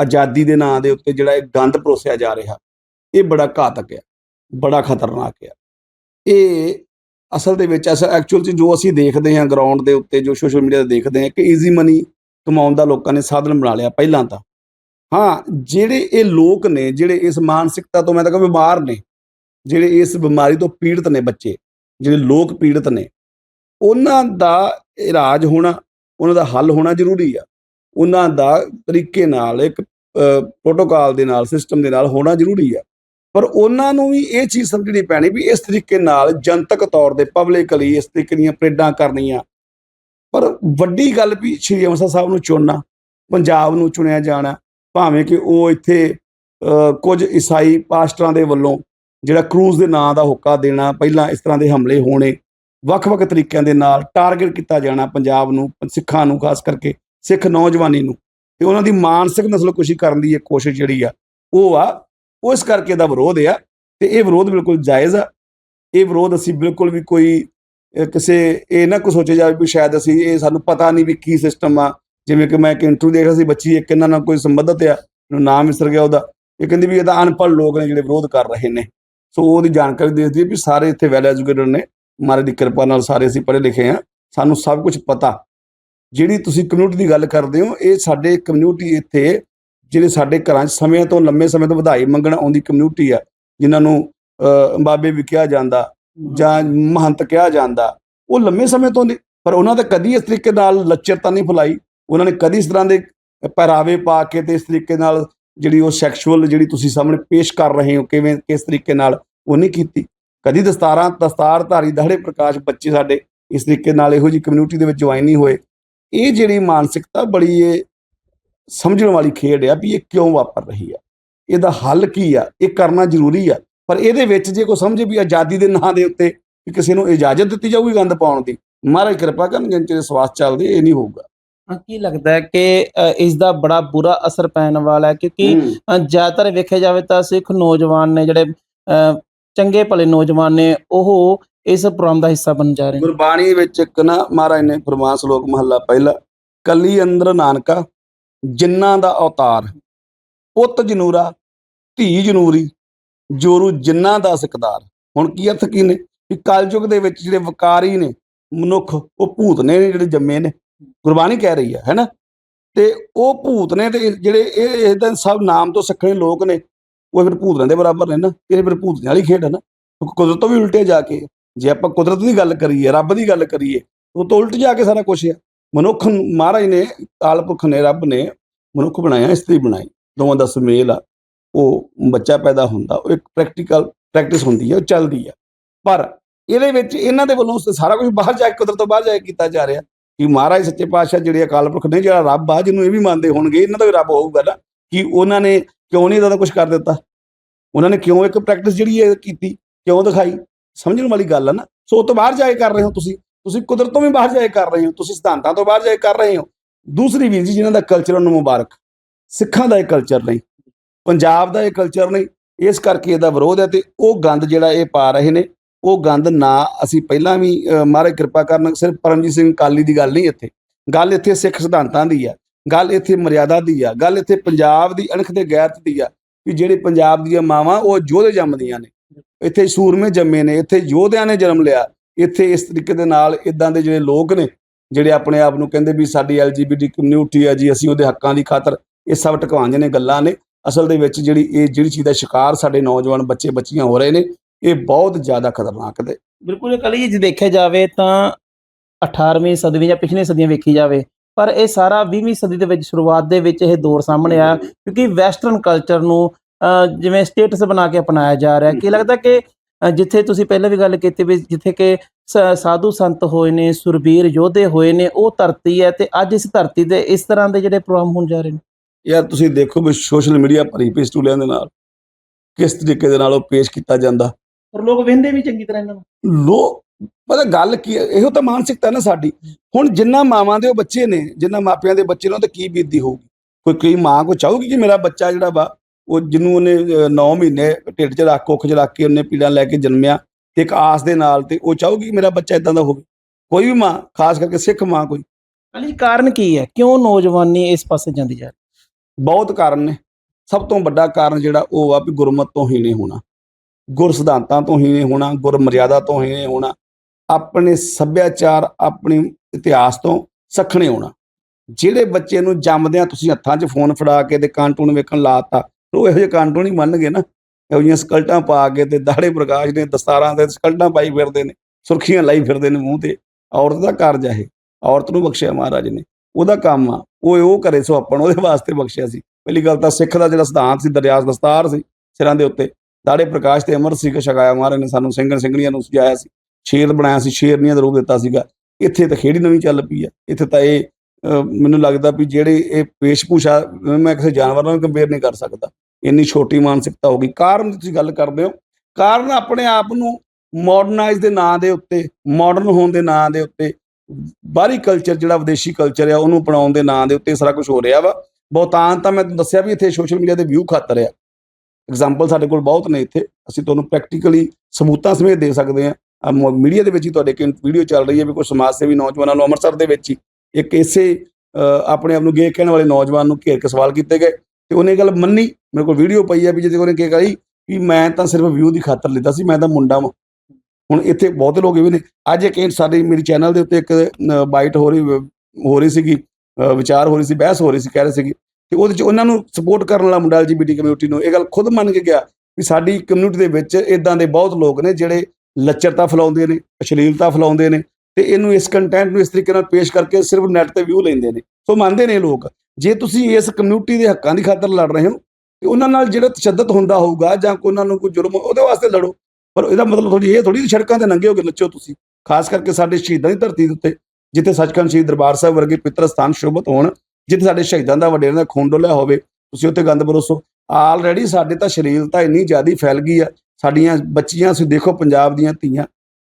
ਆਜ਼ਾਦੀ ਦੇ ਨਾਂ ਦੇ ਉੱਤੇ ਜਿਹੜਾ ਇਹ ਗੰਦ ਪਰੋਸਿਆ ਜਾ ਰਿਹਾ, ਇਹ ਬੜਾ ਘਾਤਕ ਹੈ, ਬੜਾ ਖਤਰਨਾਕ ਹੈ। ਇਹ ਅਸਲ ਦੇ ਵਿੱਚ ਅਸਲ ਐਕਚੁਅਲ ਚ ਜੋ ਅਸੀਂ ਦੇਖਦੇ ਹਾਂ ਗਰਾਊਂਡ ਦੇ ਉੱਤੇ, ਜੋ ਸੋਸ਼ਲ ਮੀਡੀਆ ਤੇ ਦੇਖਦੇ ਹਾਂ, ਕਿ ਈਜ਼ੀ ਮਨੀ ਕਮਾਉਣ ਦਾ ਲੋਕਾਂ ਨੇ ਸਾਧਨ ਬਣਾ ਲਿਆ ਪਹਿਲਾਂ ਤਾਂ। ਹਾਂ, ਜਿਹੜੇ ਇਹ ਲੋਕ ਨੇ, ਜਿਹੜੇ ਇਸ ਮਾਨਸਿਕਤਾ ਤੋਂ ਮੈਂ ਤਾਂ ਕਹਿੰਦਾ ਬਿਮਾਰ ਨੇ, ਜਿਹੜੇ ਇਸ ਬਿਮਾਰੀ ਤੋਂ ਪੀੜਤ ਨੇ ਬੱਚੇ, ਜਿਹੜੇ ਲੋਕ ਪੀੜਤ ਨੇ, ਉਹਨਾਂ ਦਾ ਇਲਾਜ ਹੋਣਾ, ਉਹਨਾਂ ਦਾ ਹੱਲ ਹੋਣਾ ਜ਼ਰੂਰੀ ਆ। ਉਹਨਾਂ ਦਾ ਤਰੀਕੇ ਨਾਲ ਇੱਕ ਪ੍ਰੋਟੋਕਾਲ ਦੇ ਨਾਲ ਸਿਸਟਮ ਦੇ ਨਾਲ ਹੋਣਾ ਜ਼ਰੂਰੀ ਆ ਪਰ ਉਹਨਾਂ ਨੂੰ ਵੀ ਇਹ ਚੀਜ਼ ਸਮਝਣੀ ਪੈਣੀ ਵੀ ਇਸ ਤਰੀਕੇ ਨਾਲ ਜਨਤਕ ਤੌਰ ਤੇ ਪਬਲਿਕਲੀ ਇਸ ਤਰੀਕੇ ਦੀਆਂ ਪਰੇਡਾਂ ਕਰਨੀਆਂ। ਪਰ ਵੱਡੀ ਗੱਲ ਵੀ ਸ਼੍ਰੀ ਅੰਮ੍ਰਿਤਸਰ ਸਾਹਿਬ ਨੂੰ ਚੁਣਨਾ, ਪੰਜਾਬ ਨੂੰ ਚੁਣਿਆ ਜਾਣਾ, ਭਾਵੇਂ ਕਿ ਉਹ ਇੱਥੇ ਕੁਝ ਈਸਾਈ ਪਾਸਟਰਾਂ ਦੇ ਵੱਲੋਂ ਜਿਹੜਾ ਕਰੂਜ਼ ਦੇ ਨਾਂ ਦਾ ਹੁੱਕਾ ਦੇਣਾ, ਪਹਿਲਾਂ ਇਸ ਤਰ੍ਹਾਂ ਦੇ ਹਮਲੇ ਹੋਣੇ, ਵੱਖ-ਵੱਖ ਤਰੀਕਿਆਂ ਦੇ ਨਾਲ ਟਾਰਗੇਟ ਕੀਤਾ ਜਾਣਾ ਪੰਜਾਬ ਨੂੰ, ਸਿੱਖਾਂ ਨੂੰ, ਖਾਸ ਕਰਕੇ ਸਿੱਖ ਨੌਜਵਾਨੀ ਨੂੰ। ਤੇ ਉਹਨਾਂ ਦੀ ਮਾਨਸਿਕ ਨਸਲਕੁਸ਼ੀ ਕਰਨ ਦੀ ਇਹ ਕੋਸ਼ਿਸ਼ ਜਿਹੜੀ ਆ, ਉਹ ਆ, ਉਹ ਇਸ ਕਰਕੇ ਦਾ ਵਿਰੋਧ ਆ ਤੇ ਇਹ ਵਿਰੋਧ ਬਿਲਕੁਲ ਜਾਇਜ਼ ਆ। ਇਹ ਵਿਰੋਧ ਅਸੀਂ ਬਿਲਕੁਲ ਵੀ ਕੋਈ ਕਿਸੇ, ਇਹ ਨਾ ਕੋ ਸੋਚਿਆ ਜਾਵੇ ਵੀ ਸ਼ਾਇਦ ਅਸੀਂ ਇਹ ਸਾਨੂੰ ਪਤਾ ਨਹੀਂ ਵੀ ਕੀ ਸਿਸਟਮ ਆ। ਜਿਵੇਂ ਕਿ ਮੈਂ ਇੱਕ ਇੰਟਰਵਿਊ ਦੇਖ ਰਿਹਾ ਸੀ, ਬੱਚੀ ਇੱਕ ਇਹਨਾਂ ਨਾਲ ਕੋਈ ਸੰਬੰਧਤ ਆ ਮੈਨੂੰ ਨਾਮ ਵਿਸਰ ਗਿਆ ਉਹਦਾ। ਇਹ ਕਹਿੰਦੀ ਵੀ ਇਹ ਤਾਂ ਅਨਪੜ੍ਹ ਲੋਕ ਨੇ ਜਿਹੜੇ ਵਿਰੋਧ ਕਰ ਰਹੇ ਨੇ। ਸੋ ਉਹਦੀ ਜਾਣਕਾਰੀ ਦੇ ਵੀ ਸਾਰੇ ਇੱਥੇ ਵੈਲ ਐਜੂਕੇਟਡ ਨੇ। ਮਾਰੇ ਦੀ ਕਿਰਪਾ ਨਾਲ ਸਾਰੇ ਅਸੀਂ ਪੜ੍ਹੇ ਲਿਖੇ ਆ। ਸਾਨੂੰ ਸਭ ਕੁਝ ਪਤਾ। ਜਿਹੜੀ ਤੁਸੀਂ ਕਮਿਊਨਿਟੀ ਦੀ ਗੱਲ ਕਰਦੇ ਹੋ ਇਹ ਸਾਡੇ ਕਮਿਊਨਿਟੀ ਇੱਥੇ ਜਿਹੜੇ ਸਾਡੇ ਘਰਾਂ 'ਚ ਸਮੇਂ ਤੋਂ ਲੰਮੇ ਸਮੇਂ ਤੋਂ ਵਧਾਈ ਮੰਗਣ ਆਉਂਦੀ ਕਮਿਊਨਿਟੀ ਆ ਜਿਨ੍ਹਾਂ ਨੂੰ ਬਾਬੇ ਵੀ ਕਿਹਾ ਜਾਂਦਾ ਜਾਂ ਮਹੰਤ ਕਿਹਾ ਜਾਂਦਾ ਉਹ ਲੰਮੇ ਸਮੇਂ ਤੋਂ ਨੇ ਪਰ ਉਹਨਾਂ ਤੇ ਕਦੀ ਇਸ ਤਰੀਕੇ ਨਾਲ ਲੱਚਰਤਾ ਨਹੀਂ ਫੁਲਾਈ ਉਹਨਾਂ ਨੇ ਕਦੀ ਇਸ ਤਰ੍ਹਾਂ ਦੇ ਪਹਿਰਾਵੇ ਪਾ ਕੇ ਤੇ ਇਸ ਤਰੀਕੇ ਨਾਲ ਜਿਹੜੀ ਉਹ ਸੈਕਸ਼ੂਅਲ ਜਿਹੜੀ ਤੁਸੀਂ ਸਾਹਮਣੇ ਪੇਸ਼ ਕਰ ਰਹੇ ਹੋ ਕਿਵੇਂ ਕਿਸ ਤਰੀਕੇ ਨਾਲ ਉਹ ਨਹੀਂ ਕੀਤੀ। ਕਦੀ ਦਸਤਾਰਾਂ ਦਸਤਾਰ ਧਾਰੀ ਦਹੜੇ ਪ੍ਰਕਾਸ਼ ਬੱਚੇ ਸਾਡੇ ਇਸ ਤਰੀਕੇ ਨਾਲ ਇਹੋ ਜੀ ਕਮਿਊਨਿਟੀ ਦੇ ਵਿੱਚ ਜੁਆਇਨ ਨਹੀਂ ਹੋਏ। ਇਹ ਜਿਹੜੀ ਮਾਨਸਿਕਤਾ ਬੜੀ ਇਹ ਸਮਝਣ ਵਾਲੀ ਖੇਡ ਆ ਵੀ ਇਹ ਕਿਉਂ ਵਾਪਰ ਰਹੀ ਆ? ਇਹਦਾ ਹੱਲ ਕੀ ਆ? ਇਹ ਕਰਨਾ ਜ਼ਰੂਰੀ ਆ। ਪਰ ਇਹਦੇ ਵਿੱਚ ਜੇ ਕੋਈ ਸਮਝੇ ਵੀ ਆਜ਼ਾਦੀ ਦੇ ਨਾਂ ਦੇ ਉੱਤੇ ਵੀ ਕਿਸੇ ਨੂੰ ਇਜਾਜ਼ਤ ਦਿੱਤੀ ਜਾਊਗੀ ਗੰਦ ਪਾਉਣ ਦੀ ਮਹਾਰਾਜ ਕਿਰਪਾ ਕਰਨ ਜਿੰਨ ਚਿਰ ਸਵਾਸ ਚੱਲਦੇ ਇਹ ਨਹੀਂ ਹੋਊਗਾ। ਕੀ ਲੱਗਦਾ ਹੈ ਕਿ ਇਸ ਦਾ ਬੜਾ ਬੁਰਾ ਅਸਰ ਪੈਣ ਵਾਲਾ ਹੈ? ਕਿਉਂਕਿ ਜ਼ਿਆਦਾਤਰ ਵੇਖਿਆ ਜਾਵੇ ਤਾਂ ਸਿੱਖ ਨੌਜਵਾਨ ਨੇ ਜਿਹੜੇ ਚੰਗੇ ਭਲੇ ਨੌਜਵਾਨ ਨੇ ਉਹ ਇਸ ਪ੍ਰੋਗਰਾਮ ਦਾ ਹਿੱਸਾ ਬਣ ਜਾ ਰਹੇ ਨੇ। ਗੁਰਬਾਣੀ ਵਿੱਚ ਇੱਕ ਨਾ ਮਹਾਰਾਜ ਨੇ ਫਰਮਾਨ ਸ਼ਲੋਕ ਮਹੱਲਾ ਪਹਿਲਾ, ਕੱਲੀ ਅੰਦਰ ਨਾਨਕਾ ਜਿਨ੍ਹਾਂ ਦਾ ਅਵਤਾਰ, ਪੁੱਤ ਜਨੂਰਾ, ਧੀ ਜਨੂਰੀ, ਜੋਰੂ ਜਿਨ੍ਹਾਂ ਦਾ ਸਿਕਦਾਰ। ਹੁਣ ਕੀ ਅਰਥ ਕੀ ਨੇ? ਕਿ ਕਲਯੁਗ ਦੇ ਵਿੱਚ ਜਿਹੜੇ ਵਕਾਰੀ ਨੇ, ਮਨੁੱਖ, ਉਹ ਭੂਤ ਨੇ ਜਿਹੜੇ ਜੰਮੇ ਨੇ। ਗੁਰਬਾਣੀ ਕਹਿ ਰਹੀ ਹੈ, ਹੈਨਾ? ਤੇ ਉਹ ਭੂਤ ਨੇ ਤੇ ਜਿਹੜੇ ਇਹ ਇਹਦਾ ਸਭ ਨਾਮ ਤੋਂ ਸਿੱਖਣੇ ਲੋਕ ਨੇ, ਉਹ ਫਿਰ ਭੂਤਨਾਂ ਦੇ ਬਰਾਬਰ ਨੇ ਨਾ। ਇਹ ਫਿਰ ਭੂਤਨਾਂ ਵਾਲੀ ਖੇਡ ਹੈ ਨਾ। ਕੁਦਰਤ ਤੋਂ ਵੀ ਉਲਟੇ ਜਾ ਕੇ ਜੇ ਆਪਾਂ ਕੁਦਰਤ ਦੀ ਗੱਲ ਕਰੀਏ, ਰੱਬ ਦੀ ਗੱਲ ਕਰੀਏ, ਉਹ ਤੋਂ ਉਲਟ ਜਾ ਕੇ ਸਾਰਾ ਕੁਝ ਹੈ ਮਨੁੱਖ ਨੂੰ, ਮਹਾਰਾਜ ਨੇ ਕਾਲ ਪੁਰਖ ਨੇ, ਰੱਬ ਨੇ ਮਨੁੱਖ ਬਣਾਇਆ, ਇਸਤਰੀ ਬਣਾਈ। ਦੋਵਾਂ ਦਾ ਸੁਮੇਲ ਆ, ਉਹ ਬੱਚਾ ਪੈਦਾ ਹੁੰਦਾ, ਉਹ ਇੱਕ ਪ੍ਰੈਕਟੀਕਲ ਪ੍ਰੈਕਟਿਸ ਹੁੰਦੀ ਹੈ ਉਹ ਚੱਲਦੀ ਆ। ਪਰ ਇਹਦੇ ਵਿੱਚ ਇਹਨਾਂ ਦੇ ਵੱਲੋਂ ਸਾਰਾ ਕੁਝ ਬਾਹਰ ਜਾ ਕੇ, ਕੁਦਰਤ ਤੋਂ ਬਾਹਰ ਜਾ ਕੇ ਕੀਤਾ ਜਾ ਰਿਹਾ ਕਿ ਮਹਾਰਾਜ ਸੱਚੇ ਪਾਤਸ਼ਾਹ ਜਿਹੜੇ ਅਕਾਲ ਪੁਰਖ ਨੇ, ਜਿਹੜਾ ਰੱਬ ਆ, ਜਿਹਨੂੰ ਇਹ ਵੀ ਮੰਨਦੇ ਹੋਣਗੇ, ਇਹਨਾਂ ਦਾ ਵੀ ਰੱਬ ਹੋਊਗਾ ਨਾ, ਕਿ ਉਹਨਾਂ ਨੇ ਕਿਉਂ ਨਹੀਂ ਇਹਦਾ ਕੁਝ ਕਰ ਦਿੱਤਾ? ਉਹਨਾਂ ਨੇ ਕਿਉਂ ਇੱਕ ਪ੍ਰੈਕਟਿਸ ਜਿਹੜੀ ਹੈ ਕੀਤੀ, ਕਿਉਂ ਦਿਖਾਈ? ਸਮਝਣ ਵਾਲੀ ਗੱਲ ਹੈ ਨਾ। ਸੋ ਉਹ ਤੋਂ ਬਾਹਰ ਜਾਏ ਕਰ ਰਹੇ ਹੋ ਤੁਸੀਂ। ਤੁਸੀਂ ਕੁਦਰਤ ਤੋਂ ਵੀ ਬਾਹਰ ਜਾਏ ਕਰ ਰਹੇ ਹੋ। ਤੁਸੀਂ ਸਿਧਾਂਤਾਂ ਤੋਂ ਬਾਹਰ ਜਾਏ ਕਰ ਰਹੇ ਹੋ। ਦੂਸਰੀ ਵੀਰ ਜੀ, ਜਿਨ੍ਹਾਂ ਦਾ ਕਲਚਰ ਉਹਨੂੰ ਮੁਬਾਰਕ। ਸਿੱਖਾਂ ਦਾ ਇਹ ਕਲਚਰ ਨਹੀਂ। ਪੰਜਾਬ ਦਾ ਇਹ ਕਲਚਰ ਨਹੀਂ। ਇਸ ਕਰਕੇ ਇਹਦਾ ਵਿਰੋਧ ਹੈ ਤੇ ਉਹ ਗੰਦ ਜਿਹੜਾ ਇਹ ਪਾ ਰਹੇ ਨੇ, ਉਹ ਗੰਦ ਨਾ ਅਸੀਂ ਪਹਿਲਾਂ ਵੀ ਮਹਾਰਾਜ ਕਿਰਪਾ ਕਰਨ, ਸਿਰਫ ਪਰਮਜੀਤ ਸਿੰਘ ਕਾਲੀ ਦੀ ਗੱਲ ਨਹੀਂ ਇੱਥੇ। ਗੱਲ ਇੱਥੇ ਸਿੱਖ ਸਿਧਾਂਤਾਂ ਦੀ ਆ। ਗੱਲ ਇੱਥੇ ਮਰਿਆਦਾ ਦੀ ਆ। ਗੱਲ ਇੱਥੇ ਪੰਜਾਬ ਦੀ ਅਣਖ ਤੇ ਗੈਰਤ ਦੀ ਆ। ਕਿ ਜਿਹੜੇ ਪੰਜਾਬ ਦੀਆਂ ਮਾਵਾਂ, ਉਹ ਯੋਧੇ ਜੰਮਦੀਆਂ ਨੇ। ਇੱਥੇ ਸੂਰਮੇ ਜੰਮੇ ਨੇ, ਇੱਥੇ ਯੋਧਿਆਂ ਨੇ ਜਨਮ ਲਿਆ। ਇੱਥੇ ਇਸ ਤਰੀਕੇ ਦੇ ਨਾਲ ਇਦਾਂ ਦੇ ਜਿਹੜੇ ਲੋਕ ਨੇ, ਜਿਹੜੇ ਆਪਣੇ ਆਪ ਨੂੰ ਕਹਿੰਦੇ ਵੀ ਸਾਡੀ ਐਲਜੀਬੀਟੀ ਕਮਿਊਨਿਟੀ ਆ ਜੀ, ਅਸੀਂ ਉਹਦੇ ਹੱਕਾਂ ਦੀ ਖਾਤਰ ਇਹ ਸਭ ਟਕਵਾਂਜ ਨੇ, ਗੱਲਾਂ ਨੇ। ਅਸਲ ਦੇ ਵਿੱਚ ਜਿਹੜੀ ਇਹ ਜਿਹੜੀ ਚੀਜ਼ ਦਾ ਸ਼ਿਕਾਰ ਸਾਡੇ ਨੌਜਵਾਨ ਬੱਚੇ ਬੱਚੀਆਂ ਹੋ ਰਹੇ ਨੇ, ਇਹ ਬਹੁਤ ਜ਼ਿਆਦਾ ਖਤਰਨਾਕ ਤੇ ਬਿਲਕੁਲ ਕਲੀ ਜੇ ਦੇਖਿਆ ਜਾਵੇ ਤਾਂ 18ਵੀਂ ਸਦੀ ਜਾਂ ਪਿਛਲੀਆਂ ਸਦੀਆਂ ਵੇਖੀ ਜਾਵੇ, ਪਰ ਇਹ ਸਾਰਾ 20ਵੀਂ ਸਦੀ ਦੇ ਵਿੱਚ, ਸ਼ੁਰੂਆਤ ਦੇ ਵਿੱਚ ਇਹ ਦੌਰ ਸਾਹਮਣੇ ਆਇਆ, ਕਿਉਂਕਿ ਵੈਸਟਰਨ ਕਲਚਰ ਨੂੰ ਜਿਵੇਂ ਸਟੇਟਸ ਬਣਾ ਕੇ ਅਪਣਾਇਆ ਜਾ ਰਿਹਾ ਕੀ ਲੱਗਦਾ ਕਿ ਜਿੱਥੇ ਤੁਸੀਂ ਪਹਿਲਾਂ ਵੀ ਗੱਲ ਕੀਤੀ ਵੀ ਜਿੱਥੇ ਕਿ ਸਾਧੂ ਸੰਤ ਹੋਏ ਨੇ ਸੁਰਬੀਰ ਯੋਧੇ ਹੋਏ ਨੇ ਉਹ ਧਰਤੀ ਹੈ ਤੇ ਅੱਜ ਇਸ ਧਰਤੀ ਤੇ ਇਸ ਤਰ੍ਹਾਂ ਦੇ ਜਿਹੜੇ ਪ੍ਰੋਗਰਾਮ ਹੋਣ ਜਾ ਰਹੇ ਨੇ? ਯਾਰ ਤੁਸੀਂ ਦੇਖੋ ਵੀ ਸੋਸ਼ਲ ਮੀਡੀਆ ਭਰੀ ਪਈ ਸਟੂਲਿਆਂ ਦੇ ਨਾਲ। ਕਿਸ ਤਰੀਕੇ ਦੇ ਨਾਲ ਉਹ ਪੇਸ਼ ਕੀਤਾ ਜਾਂਦਾ। ਪਰ ਲੋਕ ਵਹਿੰਦੇ ਵੀ ਚੰਗੀ ਤਰ੍ਹਾਂ ਇਹਨਾਂ ਨੂੰ। ਲੋਕ ਪਤਾ ਗੱਲ ਕੀ ਹੈ ਇਹੋ ਤਾਂ ਮਾਨਸਿਕਤਾ ਨਾ ਸਾਡੀ। ਹੁਣ ਜਿੰਨਾ ਮਾਵਾਂ ਦੇ ਉਹ ਬੱਚੇ ਨੇ ਜਿੰਨਾ ਮਾਪਿਆਂ ਦੇ ਬੱਚੇ ਨੇ ਉਹ ਤੇ ਕੀ ਬੀਤਦੀ ਹੋਊਗੀ? ਕੋਈ ਕਈ ਮਾਂ ਕੋ ਚਾਹੂਗੀ ਕਿ ਮੇਰਾ ਬੱਚਾ ਜਿਹੜਾ ਵਾ ਉਹ ਜਿਹਨੂੰ ਉਹਨੇ 9 ਮਹੀਨੇ ਢਿੱਡ 'ਚ ਰੱਖ ਕੁੱਖ 'ਚ ਰੱਖ ਕੇ ਉਹਨੇ ਪੀੜਾਂ ਲੈ ਕੇ ਜਨਮਿਆ ਤੇ ਇੱਕ ਆਸ ਦੇ ਨਾਲ ਤੇ ਉਹ ਚਾਹੂਗੀ ਮੇਰਾ ਬੱਚਾ ਇਦਾਂ ਦਾ ਹੋਵੇ। ਕੋਈ ਵੀ ਮਾਂ ਖਾਸ ਕਰਕੇ ਸਿੱਖ ਮਾਂ ਕੋਈ। ਕਲੀ ਕਾਰਨ ਕੀ ਹੈ? ਕਿਉਂ ਨੌਜਵਾਨੀ ਇਸ ਪਾਸੇ ਜਾਂਦੀ ਜਾ ਰਹੀ? ਬਹੁਤ ਕਾਰਨ ਨੇ। ਸਭ ਤੋਂ ਵੱਡਾ ਕਾਰਨ ਜਿਹੜਾ ਉਹ ਆ ਵੀ ਗੁਰਮਤ ਤੋਂ ਹੀ ਨਹੀਂ ਹੋਣਾ। ਗੁਰ ਸਿਧਾਂਤਾਂ ਤੋਂ ਹੀ ਨਹੀਂ ਹੋਣਾ ਗੁਰ ਮਰਿਆਦਾ ਤੋਂ ਹੀ ਨਹੀਂ ਹੋਣਾ ਆਪਣੇ ਸੱਭਿਆਚਾਰ ਆਪਣੀ ਇਤਿਹਾਸ ਤੋਂ ਸਖਣੇ ਹੋਣਾ। ਜਿਹੜੇ ਬੱਚੇ ਨੂੰ ਜੰਮਦਿਆਂ ਤੁਸੀਂ ਹੱਥਾਂ 'ਚ ਫੋਨ ਫੜਾ ਕੇ ਤੇ ਕਾਰਟੂਨ ਵੇਖਣ ਲਾਤਾ ਉਹ ਇਹੋ ਜਿਹੇ ਕਾਰਟੂਨ ਹੀ ਮੰਨਣਗੇ ਨਾ। ਇਹੋ ਜਿਹੀਆਂ ਸਕਲਟਾਂ ਪਾ ਕੇ ਤੇ ਦਾੜੇ ਪ੍ਰਕਾਸ਼ ਨੇ ਦਸਤਾਰਾਂ ਤੇ ਸਕਲਟਾਂ ਪਾਈ ਫਿਰਦੇ ਨੇ, ਸੁਰਖੀਆਂ ਲਾਈ ਫਿਰਦੇ ਨੇ ਮੂੰਹ ਤੇ। ਔਰਤ ਦਾ ਕਾਰਜ ਆ ਇਹ, ਔਰਤ ਨੂੰ ਬਖਸ਼ਿਆ ਮਹਾਰਾਜ ਨੇ। ਉਹਦਾ ਕੰਮ ਆ, ਉਹ ਉਹ ਕਰੇ ਸੋ ਆਪਣ ਉਹਦੇ ਵਾਸਤੇ ਬਖਸ਼ਿਆ ਸੀ। ਪਹਿਲੀ ਗੱਲ ਤਾਂ ਸਿੱਖ ਦਾ ਜਿਹੜਾ ਸਿਧਾਂਤ ਸੀ, ਦਰਿਆਸ ਦਸਤਾਰ ਸੀ ਸਿਰਾਂ ਦੇ ਉੱਤੇ, ਦਾੜੇ ਪ੍ਰਕਾਸ਼ ਤੇ ਅਮਰ ਸਿੰਘ ਛਕਾਇਆ ਮਹਾਰਾਜ ਨੇ ਸਾਨੂੰ ਸਿੰਘਣ ਸਿੰਘਣੀਆਂ ਨੂੰ ਸਜਾਇਆ ਸੀ। ਸ਼ੇਰ ਬਣਾਇਆ ਸੀ, ਸ਼ੇਰਨੀਆਂ ਦਾ ਰੂਪ ਦਿੱਤਾ ਸੀਗਾ। ਇੱਥੇ ਤਾਂ ਖੇੜੀ ਨਵੀਂ ਚੱਲ ਪਈ ਆ, ਇੱਥੇ ਤਾਂ ਇਹ ਮੈਨੂੰ ਲੱਗਦਾ ਵੀ ਜਿਹੜੇ ਇਹ ਪੇਸ਼ਭੂਸ਼ਾ ਮੈਂ ਕਿਸੇ ਜਾਨਵਰ ਨਾਲ ਕੰਪੇਅਰ ਨਹੀਂ ਕਰ ਸਕਦਾ। ਇੰਨੀ ਛੋਟੀ ਮਾਨਸਿਕਤਾ ਹੋ ਗਈ। ਕਾਰਨ ਤੁਸੀਂ ਗੱਲ ਕਰਦੇ ਹੋ। ਕਾਰਨ ਆਪਣੇ ਆਪ ਨੂੰ ਮਾਡਰਨਾਈਜ਼ ਦੇ ਨਾਂ ਦੇ ਉੱਤੇ ਮਾਡਰਨ ਹੋਣ ਦੇ ਨਾਂ ਦੇ ਉੱਤੇ, ਬਾਹਰੀ ਕਲਚਰ ਜਿਹੜਾ ਵਿਦੇਸ਼ੀ ਕਲਚਰ ਆ, ਉਹਨੂੰ ਅਪਣਾਉਣ ਦੇ ਨਾਂ ਦੇ ਉੱਤੇ ਸਾਰਾ ਕੁਝ ਹੋ ਰਿਹਾ ਵਾ। ਬਹੁਤਾਨ ਤਾਂ ਮੈਂ ਦੱਸਿਆ ਵੀ ਇੱਥੇ ਸੋਸ਼ਲ ਮੀਡੀਆ ਦੇ ਵਿਊ ਖਾਤਰ ਆ। ਐਗਜ਼ਾਮਪਲ ਸਾਡੇ ਕੋਲ ਬਹੁਤ ਨੇ ਇੱਥੇ। ਅਸੀਂ ਤੁਹਾਨੂੰ ਪ੍ਰੈਕਟੀਕਲੀ ਸਬੂਤਾਂ ਸਮੇਤ ਦੇ ਸਕਦੇ ਆ ਮੀਡੀਆ ਦੇ ਵਿੱਚ ਹੀ ਤੁਹਾਡੇ ਕਿ ਵੀਡੀਓ ਚੱਲ ਰਹੀ ਹੈ ਵੀ ਕੋਈ ਸਮਾਜ ਸੇਵੀ ਨੌਜਵਾਨਾਂ ਨੂੰ ਅੰਮ੍ਰਿਤਸਰ ਦੇ ਵਿੱਚ ਹੀ ਇੱਕ ਇਸੇ ਆਪਣੇ ਆਪ ਨੂੰ ਗੇ ਕਹਿਣ ਵਾਲੇ ਨੌਜਵਾਨ ਨੂੰ ਘੇਰ ਕੇ ਸਵਾਲ ਕੀਤੇ ਗਏ ਤੇ ਉਹਨੇ ਗੱਲ ਮੰਨੀ, ਮੇਰੇ ਕੋਲ ਵੀਡੀਓ ਪਈ ਹੈ ਵੀ ਜਿਹਦੇ ਉਹਨੇ ਕੀ ਕਹੀ ਵੀ ਮੈਂ ਤਾਂ ਸਿਰਫ ਵਿਊ ਦੀ ਖਾਤਰ ਲਿੱਤਾ ਸੀ, ਮੈਂ ਤਾਂ ਮੁੰਡਾ ਵਾਂ। ਹੁਣ ਇੱਥੇ ਬਹੁਤ ਲੋਕ ਇਹ ਵੀ ਨੇ, ਅੱਜ ਇੱਕ ਇਹ ਸਾਡੇ, ਮੇਰੀ ਚੈਨਲ ਦੇ ਉੱਤੇ ਇੱਕ ਬਾਈਟ ਹੋ ਰਹੀ ਹੋ ਰਹੀ ਸੀਗੀ ਵਿਚਾਰ ਹੋ ਰਹੀ ਸੀ, ਬਹਿਸ ਹੋ ਰਹੀ ਸੀ, ਕਹਿ ਰਹੇ ਸੀਗੇ। ਤੇ ਉਹਦੇ ਚ ਉਹਨਾਂ ਨੂੰ ਸਪੋਰਟ ਕਰਨ ਵਾਲਾ ਮੁੰਡਾ ਐਲਜੀਬੀਟੀ ਕਮਿਊਨਿਟੀ ਨੂੰ ਇਹ ਗੱਲ ਖੁਦ ਮੰਨ ਕੇ ਗਿਆ ਵੀ ਸਾਡੀ ਕਮਿਊਨਿਟੀ ਦੇ ਵਿੱਚ ਇਦਾਂ ਦੇ ਬਹੁਤ ਲੋਕ ਨੇ ਜਿਹੜੇ ਲੱਚਰਤਾ ਫੈਲਾਉਂਦੇ ਨੇ, ਅਸ਼ਲੀਲਤਾ ਫੈਲਾਉਂਦੇ ਨੇ ਤੇ ਇਹਨੂੰ ਇਸ ਕੰਟੈਂਟ ਨੂੰ ਇਸ ਤਰੀਕੇ ਨਾਲ ਪੇਸ਼ ਕਰਕੇ ਸਿਰਫ ਨੈਟ ਤੇ ਵਿਊ ਲੈਂਦੇ ਨੇ। ਸੋ ਮੰਨਦੇ ਨੇ ਲੋਕ, ਜੇ ਤੁਸੀਂ ਇਸ ਕਮਿਊਨਿਟੀ ਦੇ ਹੱਕਾਂ ਦੀ ਖਾਤਰ ਲੜ ਰਹੇ ਹੋ, ਤੇ ਉਹਨਾਂ ਨਾਲ ਜਿਹੜਾ ਤਸ਼ੱਦਦ ਹੁੰਦਾ ਹੋਊਗਾ ਜਾਂ ਕੋਈ ਉਹਨਾਂ ਨੂੰ ਕੋਈ ਜੁਰਮ, ਉਹਦੇ ਵਾਸਤੇ ਲੜੋ। ਪਰ ਇਹਦਾ ਮਤਲਬ ਥੋੜੀ ਇਹ ਥੋੜੀ ਸੜਕਾਂ ਤੇ ਨੰਗੇ ਹੋ ਕੇ ਨੱਚੋ ਤੁਸੀਂ, ਖਾਸ ਕਰਕੇ ਸਾਡੇ ਸ਼ਹੀਦਾਂ ਦੀ ਧਰਤੀ ਦੇ ਉੱਤੇ, ਜਿੱਥੇ ਸੱਚਖੰਡ ਸ਼ਹੀਦ ਦਰਬਾਰ ਸਾਹਿਬ ਵਰਗੇ ਪਿੱਤਰ ਸਥਾਨ ਸ਼ੋਭਤ ਹੋਣ, ਜਿੱਥੇ ਸਾਡੇ ਸ਼ਹੀਦਾਂ ਦਾ ਵਡੇਰਿਆਂ ਦਾ ਖੂਨ ਡੋਲਿਆ ਹੋਵੇ, ਤੁਸੀਂ ਉੱਥੇ ਗੰਦ ਬਰੋਸੋ। ਆਲਰੇਡੀ ਸਾਡੇ ਤਾਂ ਸਰੀਰ ਤਾਂ ਇੰਨੀ ਜ਼ਿਆਦੀ ਫੈਲ ਗਈ ਆ, ਸਾਡੀਆਂ ਬੱਚੀਆਂ, ਤੁਸੀਂ ਦੇਖੋ ਪੰਜਾਬ ਦੀਆਂ ਧੀਆਂ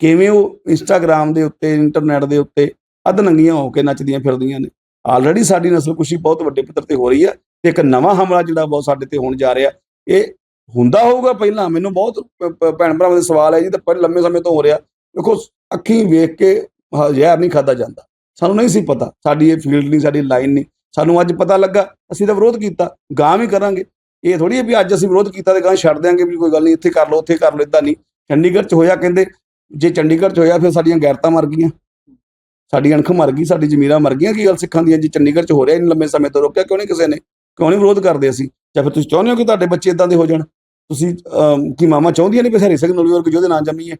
ਕਿਵੇਂ ਉਹ ਇੰਸਟਾਗ੍ਰam ਦੇ ਉੱਤੇ ਇੰਟਰਨੈਟ ਦੇ ਉੱਤੇ ਅੱਧ ਨੰਗੀਆਂ ਹੋ ਕੇ ਨੱਚਦੀਆਂ ਫਿਰਦੀਆਂ ਨੇ। ਆਲਰੇਡੀ ਸਾਡੀ ਨਸਲਕੁਸ਼ੀ ਬਹੁਤ ਵੱਡੇ ਪੱਧਰ ਤੇ ਹੋ ਰਹੀ ਹੈ ਤੇ ਇੱਕ ਨਵਾਂ ਹਮਲਾ ਜਿਹੜਾ ਬਹੁਤ ਸਾਡੇ ਤੇ ਹੋਣ ਜਾ ਰਿਹਾ। ਇਹ ਹੁੰਦਾ ਹੋਊਗਾ ਪਹਿਲਾਂ, ਮੈਨੂੰ ਬਹੁਤ ਭੈਣ ਭਰਾਵਾਂ ਦੇ ਸਵਾਲ ਹੈ ਜੀ, ਤਾਂ ਪਹਿਲੇ ਲੰਮੇ ਸਮੇਂ ਤੋਂ ਹੋ ਰਿਹਾ। ਦੇਖੋ, ਅੱਖੀਂ ਵੇਖ ਕੇ ਹ- ਜ਼ਹਿਰ ਨਹੀਂ ਖਾਦਾ ਜਾਂਦਾ। ਸਾਨੂੰ ਨਹੀਂ ਸੀ ਪਤਾ, ਸਾਡੀ ਇਹ ਫੀਲਡ ਨਹੀਂ, ਸਾਡੀ ਲਾਈਨ ਨਹੀਂ। ਸਾਨੂੰ ਅੱਜ ਪਤਾ ਲੱਗਾ, ਅਸੀਂ ਤਾਂ ਵਿਰੋਧ ਕੀਤਾ ਗਾਂ ਵੀ ਕਰਾਂਗੇ। ਇਹ ਥੋੜੀ ਹੈ ਵੀ ਅੱਜ ਅਸੀਂ ਵਿਰੋਧ ਕੀਤਾ ਤੇ ਗਾਂ ਛੱਡ ਦਿਆਂਗੇ ਵੀ ਕੋਈ ਗੱਲ ਨਹੀਂ, ਇੱਥੇ ਕਰ ਲਓ, ਉੱਥੇ ਕਰ ਲਓ ਇਦਾਂ ਨਹੀਂ। ਚੰਡੀਗੜ੍ਹ 'ਚ ਹੋਇਆ, ਕਹਿੰਦੇ ਜੇ ਚੰਡੀਗੜ੍ਹ 'ਚ ਹੋਇਆ ਫਿਰ ਸਾਡੀਆਂ ਗੈਰਤਾਂ ਮਰ ਗਈਆਂ। ਸਾਡੀ ਅਣਖ ਮਰ ਗਈ, ਸਾਡੀ ਜ਼ਮੀਰਾਂ ਮਰ ਗਈਆਂ, ਕੀ ਗੱਲ ਸਿੱਖਾਂ ਦੀਆਂ? ਜੇ ਚੰਡੀਗੜ੍ਹ 'ਚ ਹੋ ਰਿਹਾ, ਇੰਨੇ ਲੰਮੇ ਸਮੇਂ ਤੋਂ ਰੋਕਿਆ ਕਿਉਂ ਨਹੀਂ ਕਿਸੇ ਨੇ? ਕਿਉਂ ਨਹੀਂ ਵਿਰੋਧ ਕਰਦੇ ਅਸੀਂ? ਜਾਂ ਫਿਰ ਤੁਸੀਂ ਚਾਹੁੰਦੇ ਹੋ ਕਿ ਤੁਹਾਡੇ ਬੱਚੇ ਇਦਾਂ ਦੇ ਹੋ ਜਾਣ? ਤੁਸੀਂ ਕੀ ਮਾਮਾ ਚਾਹੁੰਦੀਆਂ ਨੇ ਵੀ ਹਰੀ ਸਿੰਘ ਨਲੂਰ ਵਰਗੇ ਯੋਧੇ ਨਾਂ ਜੰਮੀਏ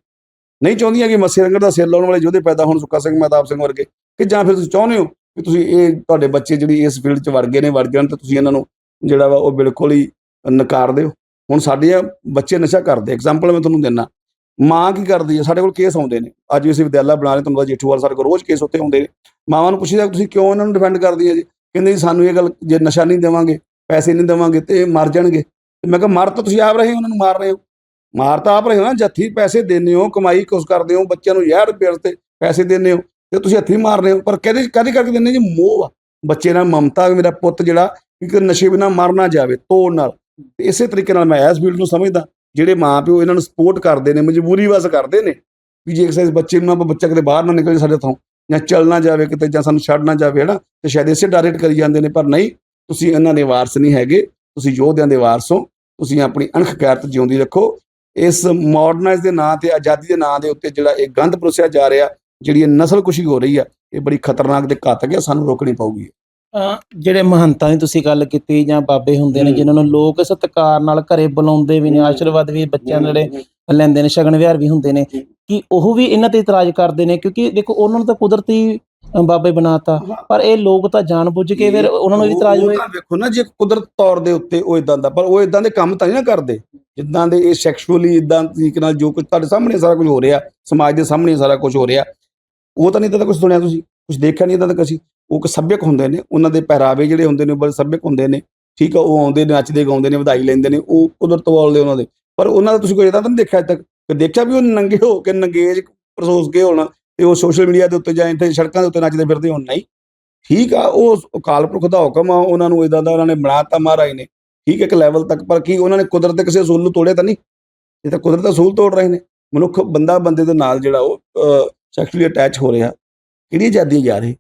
ਨਹੀਂ ਚਾਹੁੰਦੀਆਂ ਕਿ ਮੱਸੇ ਰੰਗੜ ਦਾ ਸਿਰ ਲਾਉਣ ਵਾਲੇ ਯੋਧੇ ਪੈਦਾ ਹੋਣ ਸੁੱਕਾ ਸਿੰਘ, ਮਹਿਤਾਬ ਸਿੰਘ ਵਰਗੇ? ਕਿ ਜਾਂ ਫਿਰ ਤੁਸੀਂ ਚਾਹੁੰਦੇ ਹੋ ਕਿ ਤੁਸੀਂ ਇਹ ਤੁਹਾਡੇ ਬੱਚੇ ਜਿਹੜੀ ਇਸ ਫੀਲਡ 'ਚ ਵਰਗੇ ਨੇ, ਵੜ ਜਾਣ ਤਾਂ ਤੁਸੀਂ ਇਹਨਾਂ ਨੂੰ ਜਿਹੜਾ ਵਾ ਉਹ ਬਿਲਕੁਲ ਹੀ ਨਕਾਰ ਦਿਓ? ਹੁਣ ਸਾਡੇ ਆ ਬੱਚੇ ਨਸ਼ਾ ਕਰਦੇ ਐਗਜ਼ਾਮਪਲ ਮੈਂ ਤੁਹਾਨੂੰ ਦਿੰਦਾ ਮਾਂ ਕੀ ਕਰਦੀ ਹੈ? ਸਾਡੇ ਕੋਲ ਕੇਸ ਆਉਂਦੇ ਨੇ। ਅੱਜ ਵੀ ਅਸੀਂ ਵਿਦਿਆਲਾ ਬਣਾ ਰਹੇ, ਤੁਹਾਨੂੰ ਪਤਾ ਜੇਠੂਵਾਲ ਸਾਡੇ ਕੋਲ ਰੋਜ਼ ਕੇਸ ਉੱਤੇ ਆਉਂਦੇ ਨੇ। ਮਾਵਾਂ ਨੂੰ ਪੁੱਛੀਦਾ, ਤੁਸੀਂ ਕਿਉਂ ਇਹਨਾਂ ਨੂੰ ਡਿਫੈਂਡ ਹੈ ਜੀ? ਕਹਿੰਦੇ, ਜੀ, ਸਾਨੂੰ ਇਹ ਗੱਲ, ਜੇ ਨਸ਼ਾ ਨਹੀਂ ਦੇਵਾਂਗੇ, ਪੈਸੇ ਨਹੀਂ ਦੇਵਾਂਗੇ ਤੇ ਇਹ ਮਰ ਜਾਣਗੇ। ਮੈਂ ਕਿਹਾ, ਮਰ ਤਾਂ ਤੁਸੀਂ ਆਪ ਰਹੇ ਹੋ, ਉਹਨਾਂ ਨੂੰ ਮਾਰ ਰਹੇ ਹੋ? ਮਾਰ ਤਾਂ ਆਪ ਰਹੇ ਹੋ ਨਾ, ਜੱਥੀ ਪੈਸੇ ਦਿੰਦੇ ਹੋ, ਕਮਾਈ ਕੁਛ ਕਰਦੇ ਹੋ, ਬੱਚਿਆਂ ਨੂੰ ਯਾਰ ਰੁਪਏ ਤੇ ਪੈਸੇ ਦਿੰਦੇ ਹੋ, ਤੇ ਤੁਸੀਂ ਹੱਥੀਂ ਮਾਰ ਰਹੇ ਹੋ। ਪਰ ਕਦੇ ਕਦੇ ਕਰਕੇ ਦਿੰਦੇ ਜੀ, ਮੋਹ ਆ। ਬੱਚੇ ਨਾਲ ਮਮਤਾ, ਮੇਰਾ ਪੁੱਤ ਜਿਹੜਾ ਇੱਕ ਨਸ਼ੇ ਬਿਨਾ ਮਰ ਨਾ ਜਾਵੇ, ਤੋੜ ਨਾਲ। ਇਸੇ ਤਰੀਕੇ ਨਾਲ ਮੈਂ ਇਸ ਫੀਲਡ ਨੂੰ ਸਮਝਦਾ। ਜਿਹੜੇ ਮਾਂ ਪਿਓ ਇਹਨਾਂ ਨੂੰ ਸਪੋਰਟ ਕਰਦੇ ਨੇ, ਮਜਬੂਰੀ ਵਸ ਕਰਦੇ ਨੇ ਵੀ ਜੇ ਕਿਸੇ ਬੱਚੇ ਨੂੰ ਆਪਾਂ ਬੱਚਾ ਕਿਤੇ ਬਾਹਰ ਨਾ ਨਿਕਲ ਜਾਏ ਸਾਡੇ ਤੋਂ ਜਾਂ ਚੱਲ ਨਾ ਜਾਵੇ ਕਿਤੇ ਜਾਂ ਸਾਨੂੰ ਛੱਡ ਨਾ ਜਾਵੇ, ਹਨਾ, ਤੇ ਸ਼ਾਇਦ ਇਸੇ ਡਾਇਰੈਕਟ ਕਰੀ ਜਾਂਦੇ ਨੇ, ਪਰ ਨਹੀਂ, ਤੁਸੀਂ ਇਹਨਾਂ ਦੇ ਵਾਰਸ ਨਹੀਂ ਹੈਗੇ, ਤੁਸੀਂ ਯੋਧਿਆਂ ਦੇ ਵਾਰਸ ਹੋ, ਤੁਸੀਂ ਆਪਣੀ ਅਣਖ ਗੈਰਤ ਜਿਉਂਦੀ ਰੱਖੋ। ਇਸ ਮਾਡਰਨਾਈਜ਼ ਦੇ ਨਾਂ ਤੇ, ਆਜ਼ਾਦੀ ਦੇ ਨਾਂ ਦੇ ਉੱਤੇ ਜਿਹੜਾ ਇਹ ਗੰਧ ਪਰੋਸਿਆ ਜਾ ਰਿਹਾ, ਜਿਹੜੀ ਇਹ ਨਸਲਕੁਸ਼ੀ ਹੋ ਰਹੀ ਆ, ਇਹ ਬੜੀ ਖਤਰਨਾਕ ਤੇ ਘਾਤਕ ਹੈ, ਸਾਨੂੰ ਰੋਕਣੀ ਪਊਗੀ। ਅਹ ਜਿਹੜੇ ਮਹੰਤਾਂ ਦੀ ਤੁਸੀਂ ਗੱਲ ਕੀਤੀ ਜਾਂ ਬਾਬੇ ਹੁੰਦੇ ਨੇ। ਜਿਨ੍ਹਾਂ ਨੂੰ ਲੋਕ ਸਤਿਕਾਰ ਨਾਲ ਘਰੇ ਬੁਲਾਉਂਦੇ ਵੀ ਨੇ ਆਸ਼ੀਰਵਾਦ ਵੀ ਬੱਚਿਆਂ ਦੇ ਜਿਹੜੇ ਲੈਂਦੇ ਨੇ ਸ਼ਗਨ ਵਿਹਾਰ ਵੀ ਹੁੰਦੇ ਨੇ ਕਿ ਉਹ ਵੀ ਇਹਨਾਂ ਤੇ ਇਤਰਾਜ਼ ਕਰਦੇ ਨੇ ਕਿਉਂਕਿ ਦੇਖੋ ਉਹਨਾਂ ਨੂੰ ਤਾਂ ਕੁਦਰਤੀ ਬਾਬੇ ਬਣਾਤਾ ਪਰ ਇਹ ਲੋਕ ਤਾਂ ਜਾਣਬੁੱਝ ਕੇ ਫਿਰ ਉਹਨਾਂ ਨੂੰ ਵੀ ਇਤਰਾਜ਼ ਹੋਏ। ਵੇਖੋ ਨਾ ਜੇ ਕੁਦਰਤ ਤੌਰ ਦੇ ਉੱਤੇ ਉਹ ਇਦਾਂ ਦਾ ਪਰ ਉਹ ਇਦਾਂ ਦੇ ਕੰਮ ਤਾਂ ਨਹੀਂ ਨਾ ਕਰਦੇ ਜਿੱਦਾਂ ਦੇ ਇਹ ਸੈਕਸ਼ੂਅਲੀ ਇਦਾਂ ਤਰੀਕੇ ਨਾਲ ਜੋ ਕੁਝ ਤੁਹਾਡੇ ਸਾਹਮਣੇ ਸਾਰਾ ਕੁਝ ਹੋ ਰਿਹਾ ਸਮਾਜ ਦੇ ਸਾਹਮਣੇ ਸਾਰਾ ਕੁਝ ਹੋ ਰਿਹਾ ਉਹ ਤਾਂ ਨਹੀਂ ਤਾਂ ਕੁਝ ਸੁਣਿਆ ਤੁਸੀਂ ਕੁਝ ਦੇਖਿਆ ਨਹੀਂ ਇਦਾਂ ਦਾ ਕਸੀ ਉਹ ਕਿ ਸੱਭਿਅਕ ਹੁੰਦੇ ਨੇ, ਉਹਨਾਂ ਦੇ ਪਹਿਰਾਵੇ ਜਿਹੜੇ ਹੁੰਦੇ ਨੇ ਉਹ ਬੜੇ ਸੱਭਿਅਕ ਹੁੰਦੇ ਨੇ, ਠੀਕ ਆ, ਉਹ ਆਉਂਦੇ ਨੇ, ਨੱਚਦੇ, ਗਾਉਂਦੇ ਨੇ, ਵਧਾਈ ਲੈਂਦੇ ਨੇ, ਉਹ ਕੁਦਰਤ ਬੋਲਦੇ ਉਹਨਾਂ ਦੇ। ਪਰ ਉਹਨਾਂ ਦਾ ਤੁਸੀਂ ਕੋਈ ਇਦਾਂ ਤਾਂ ਨਹੀਂ ਦੇਖਿਆ ਅੱਜ ਤੱਕ? ਕਿ ਦੇਖਿਆ ਵੀ ਉਹ ਨੰਗੇ ਹੋ ਕੇ, ਨੰਗੇਜ ਪਰਸੋਸ ਕੇ ਹੋਣਾ, ਤੇ ਉਹ ਸੋਸ਼ਲ ਮੀਡੀਆ ਦੇ ਉੱਤੇ ਜਾਂ ਇੱਥੇ ਸੜਕਾਂ ਦੇ ਉੱਤੇ ਨੱਚਦੇ ਫਿਰਦੇ ਹੋਣ? ਨਹੀਂ। ਠੀਕ ਆ, ਉਹ ਅਕਾਲ ਪੁਰਖ ਦਾ ਹੁਕਮ ਆ, ਉਹਨਾਂ ਨੂੰ ਇਦਾਂ ਦਾ ਉਹਨਾਂ ਨੇ ਬਣਾਤਾ ਮਹਾਰਾਜ ਨੇ। ਠੀਕ ਇੱਕ ਲੈਵਲ ਤੱਕ, ਪਰ ਕੀ ਉਹਨਾਂ ਨੇ ਕੁਦਰਤ ਦੇ ਕਿਸੇ ਅਸੂਲ ਨੂੰ ਤੋੜਿਆ ਤਾਂ ਨਹੀਂ? ਇਹ ਤਾਂ ਕੁਦਰਤ ਦਾ ਅਸੂਲ ਤੋੜ ਰਹੇ ਨੇ। ਮਨੁੱਖ ਬੰਦਾ ਬੰਦੇ ਦੇ ਨਾਲ ਜਿਹੜਾ ਉਹ ਸੈਕਸ਼ੂਅਲੀ ਅਟੈਚ ਹੋ ਰਿਹਾ। ਕਿਹੜੀ ਆਜ਼ਾਦੀ ਜਾ ਰਹੀ?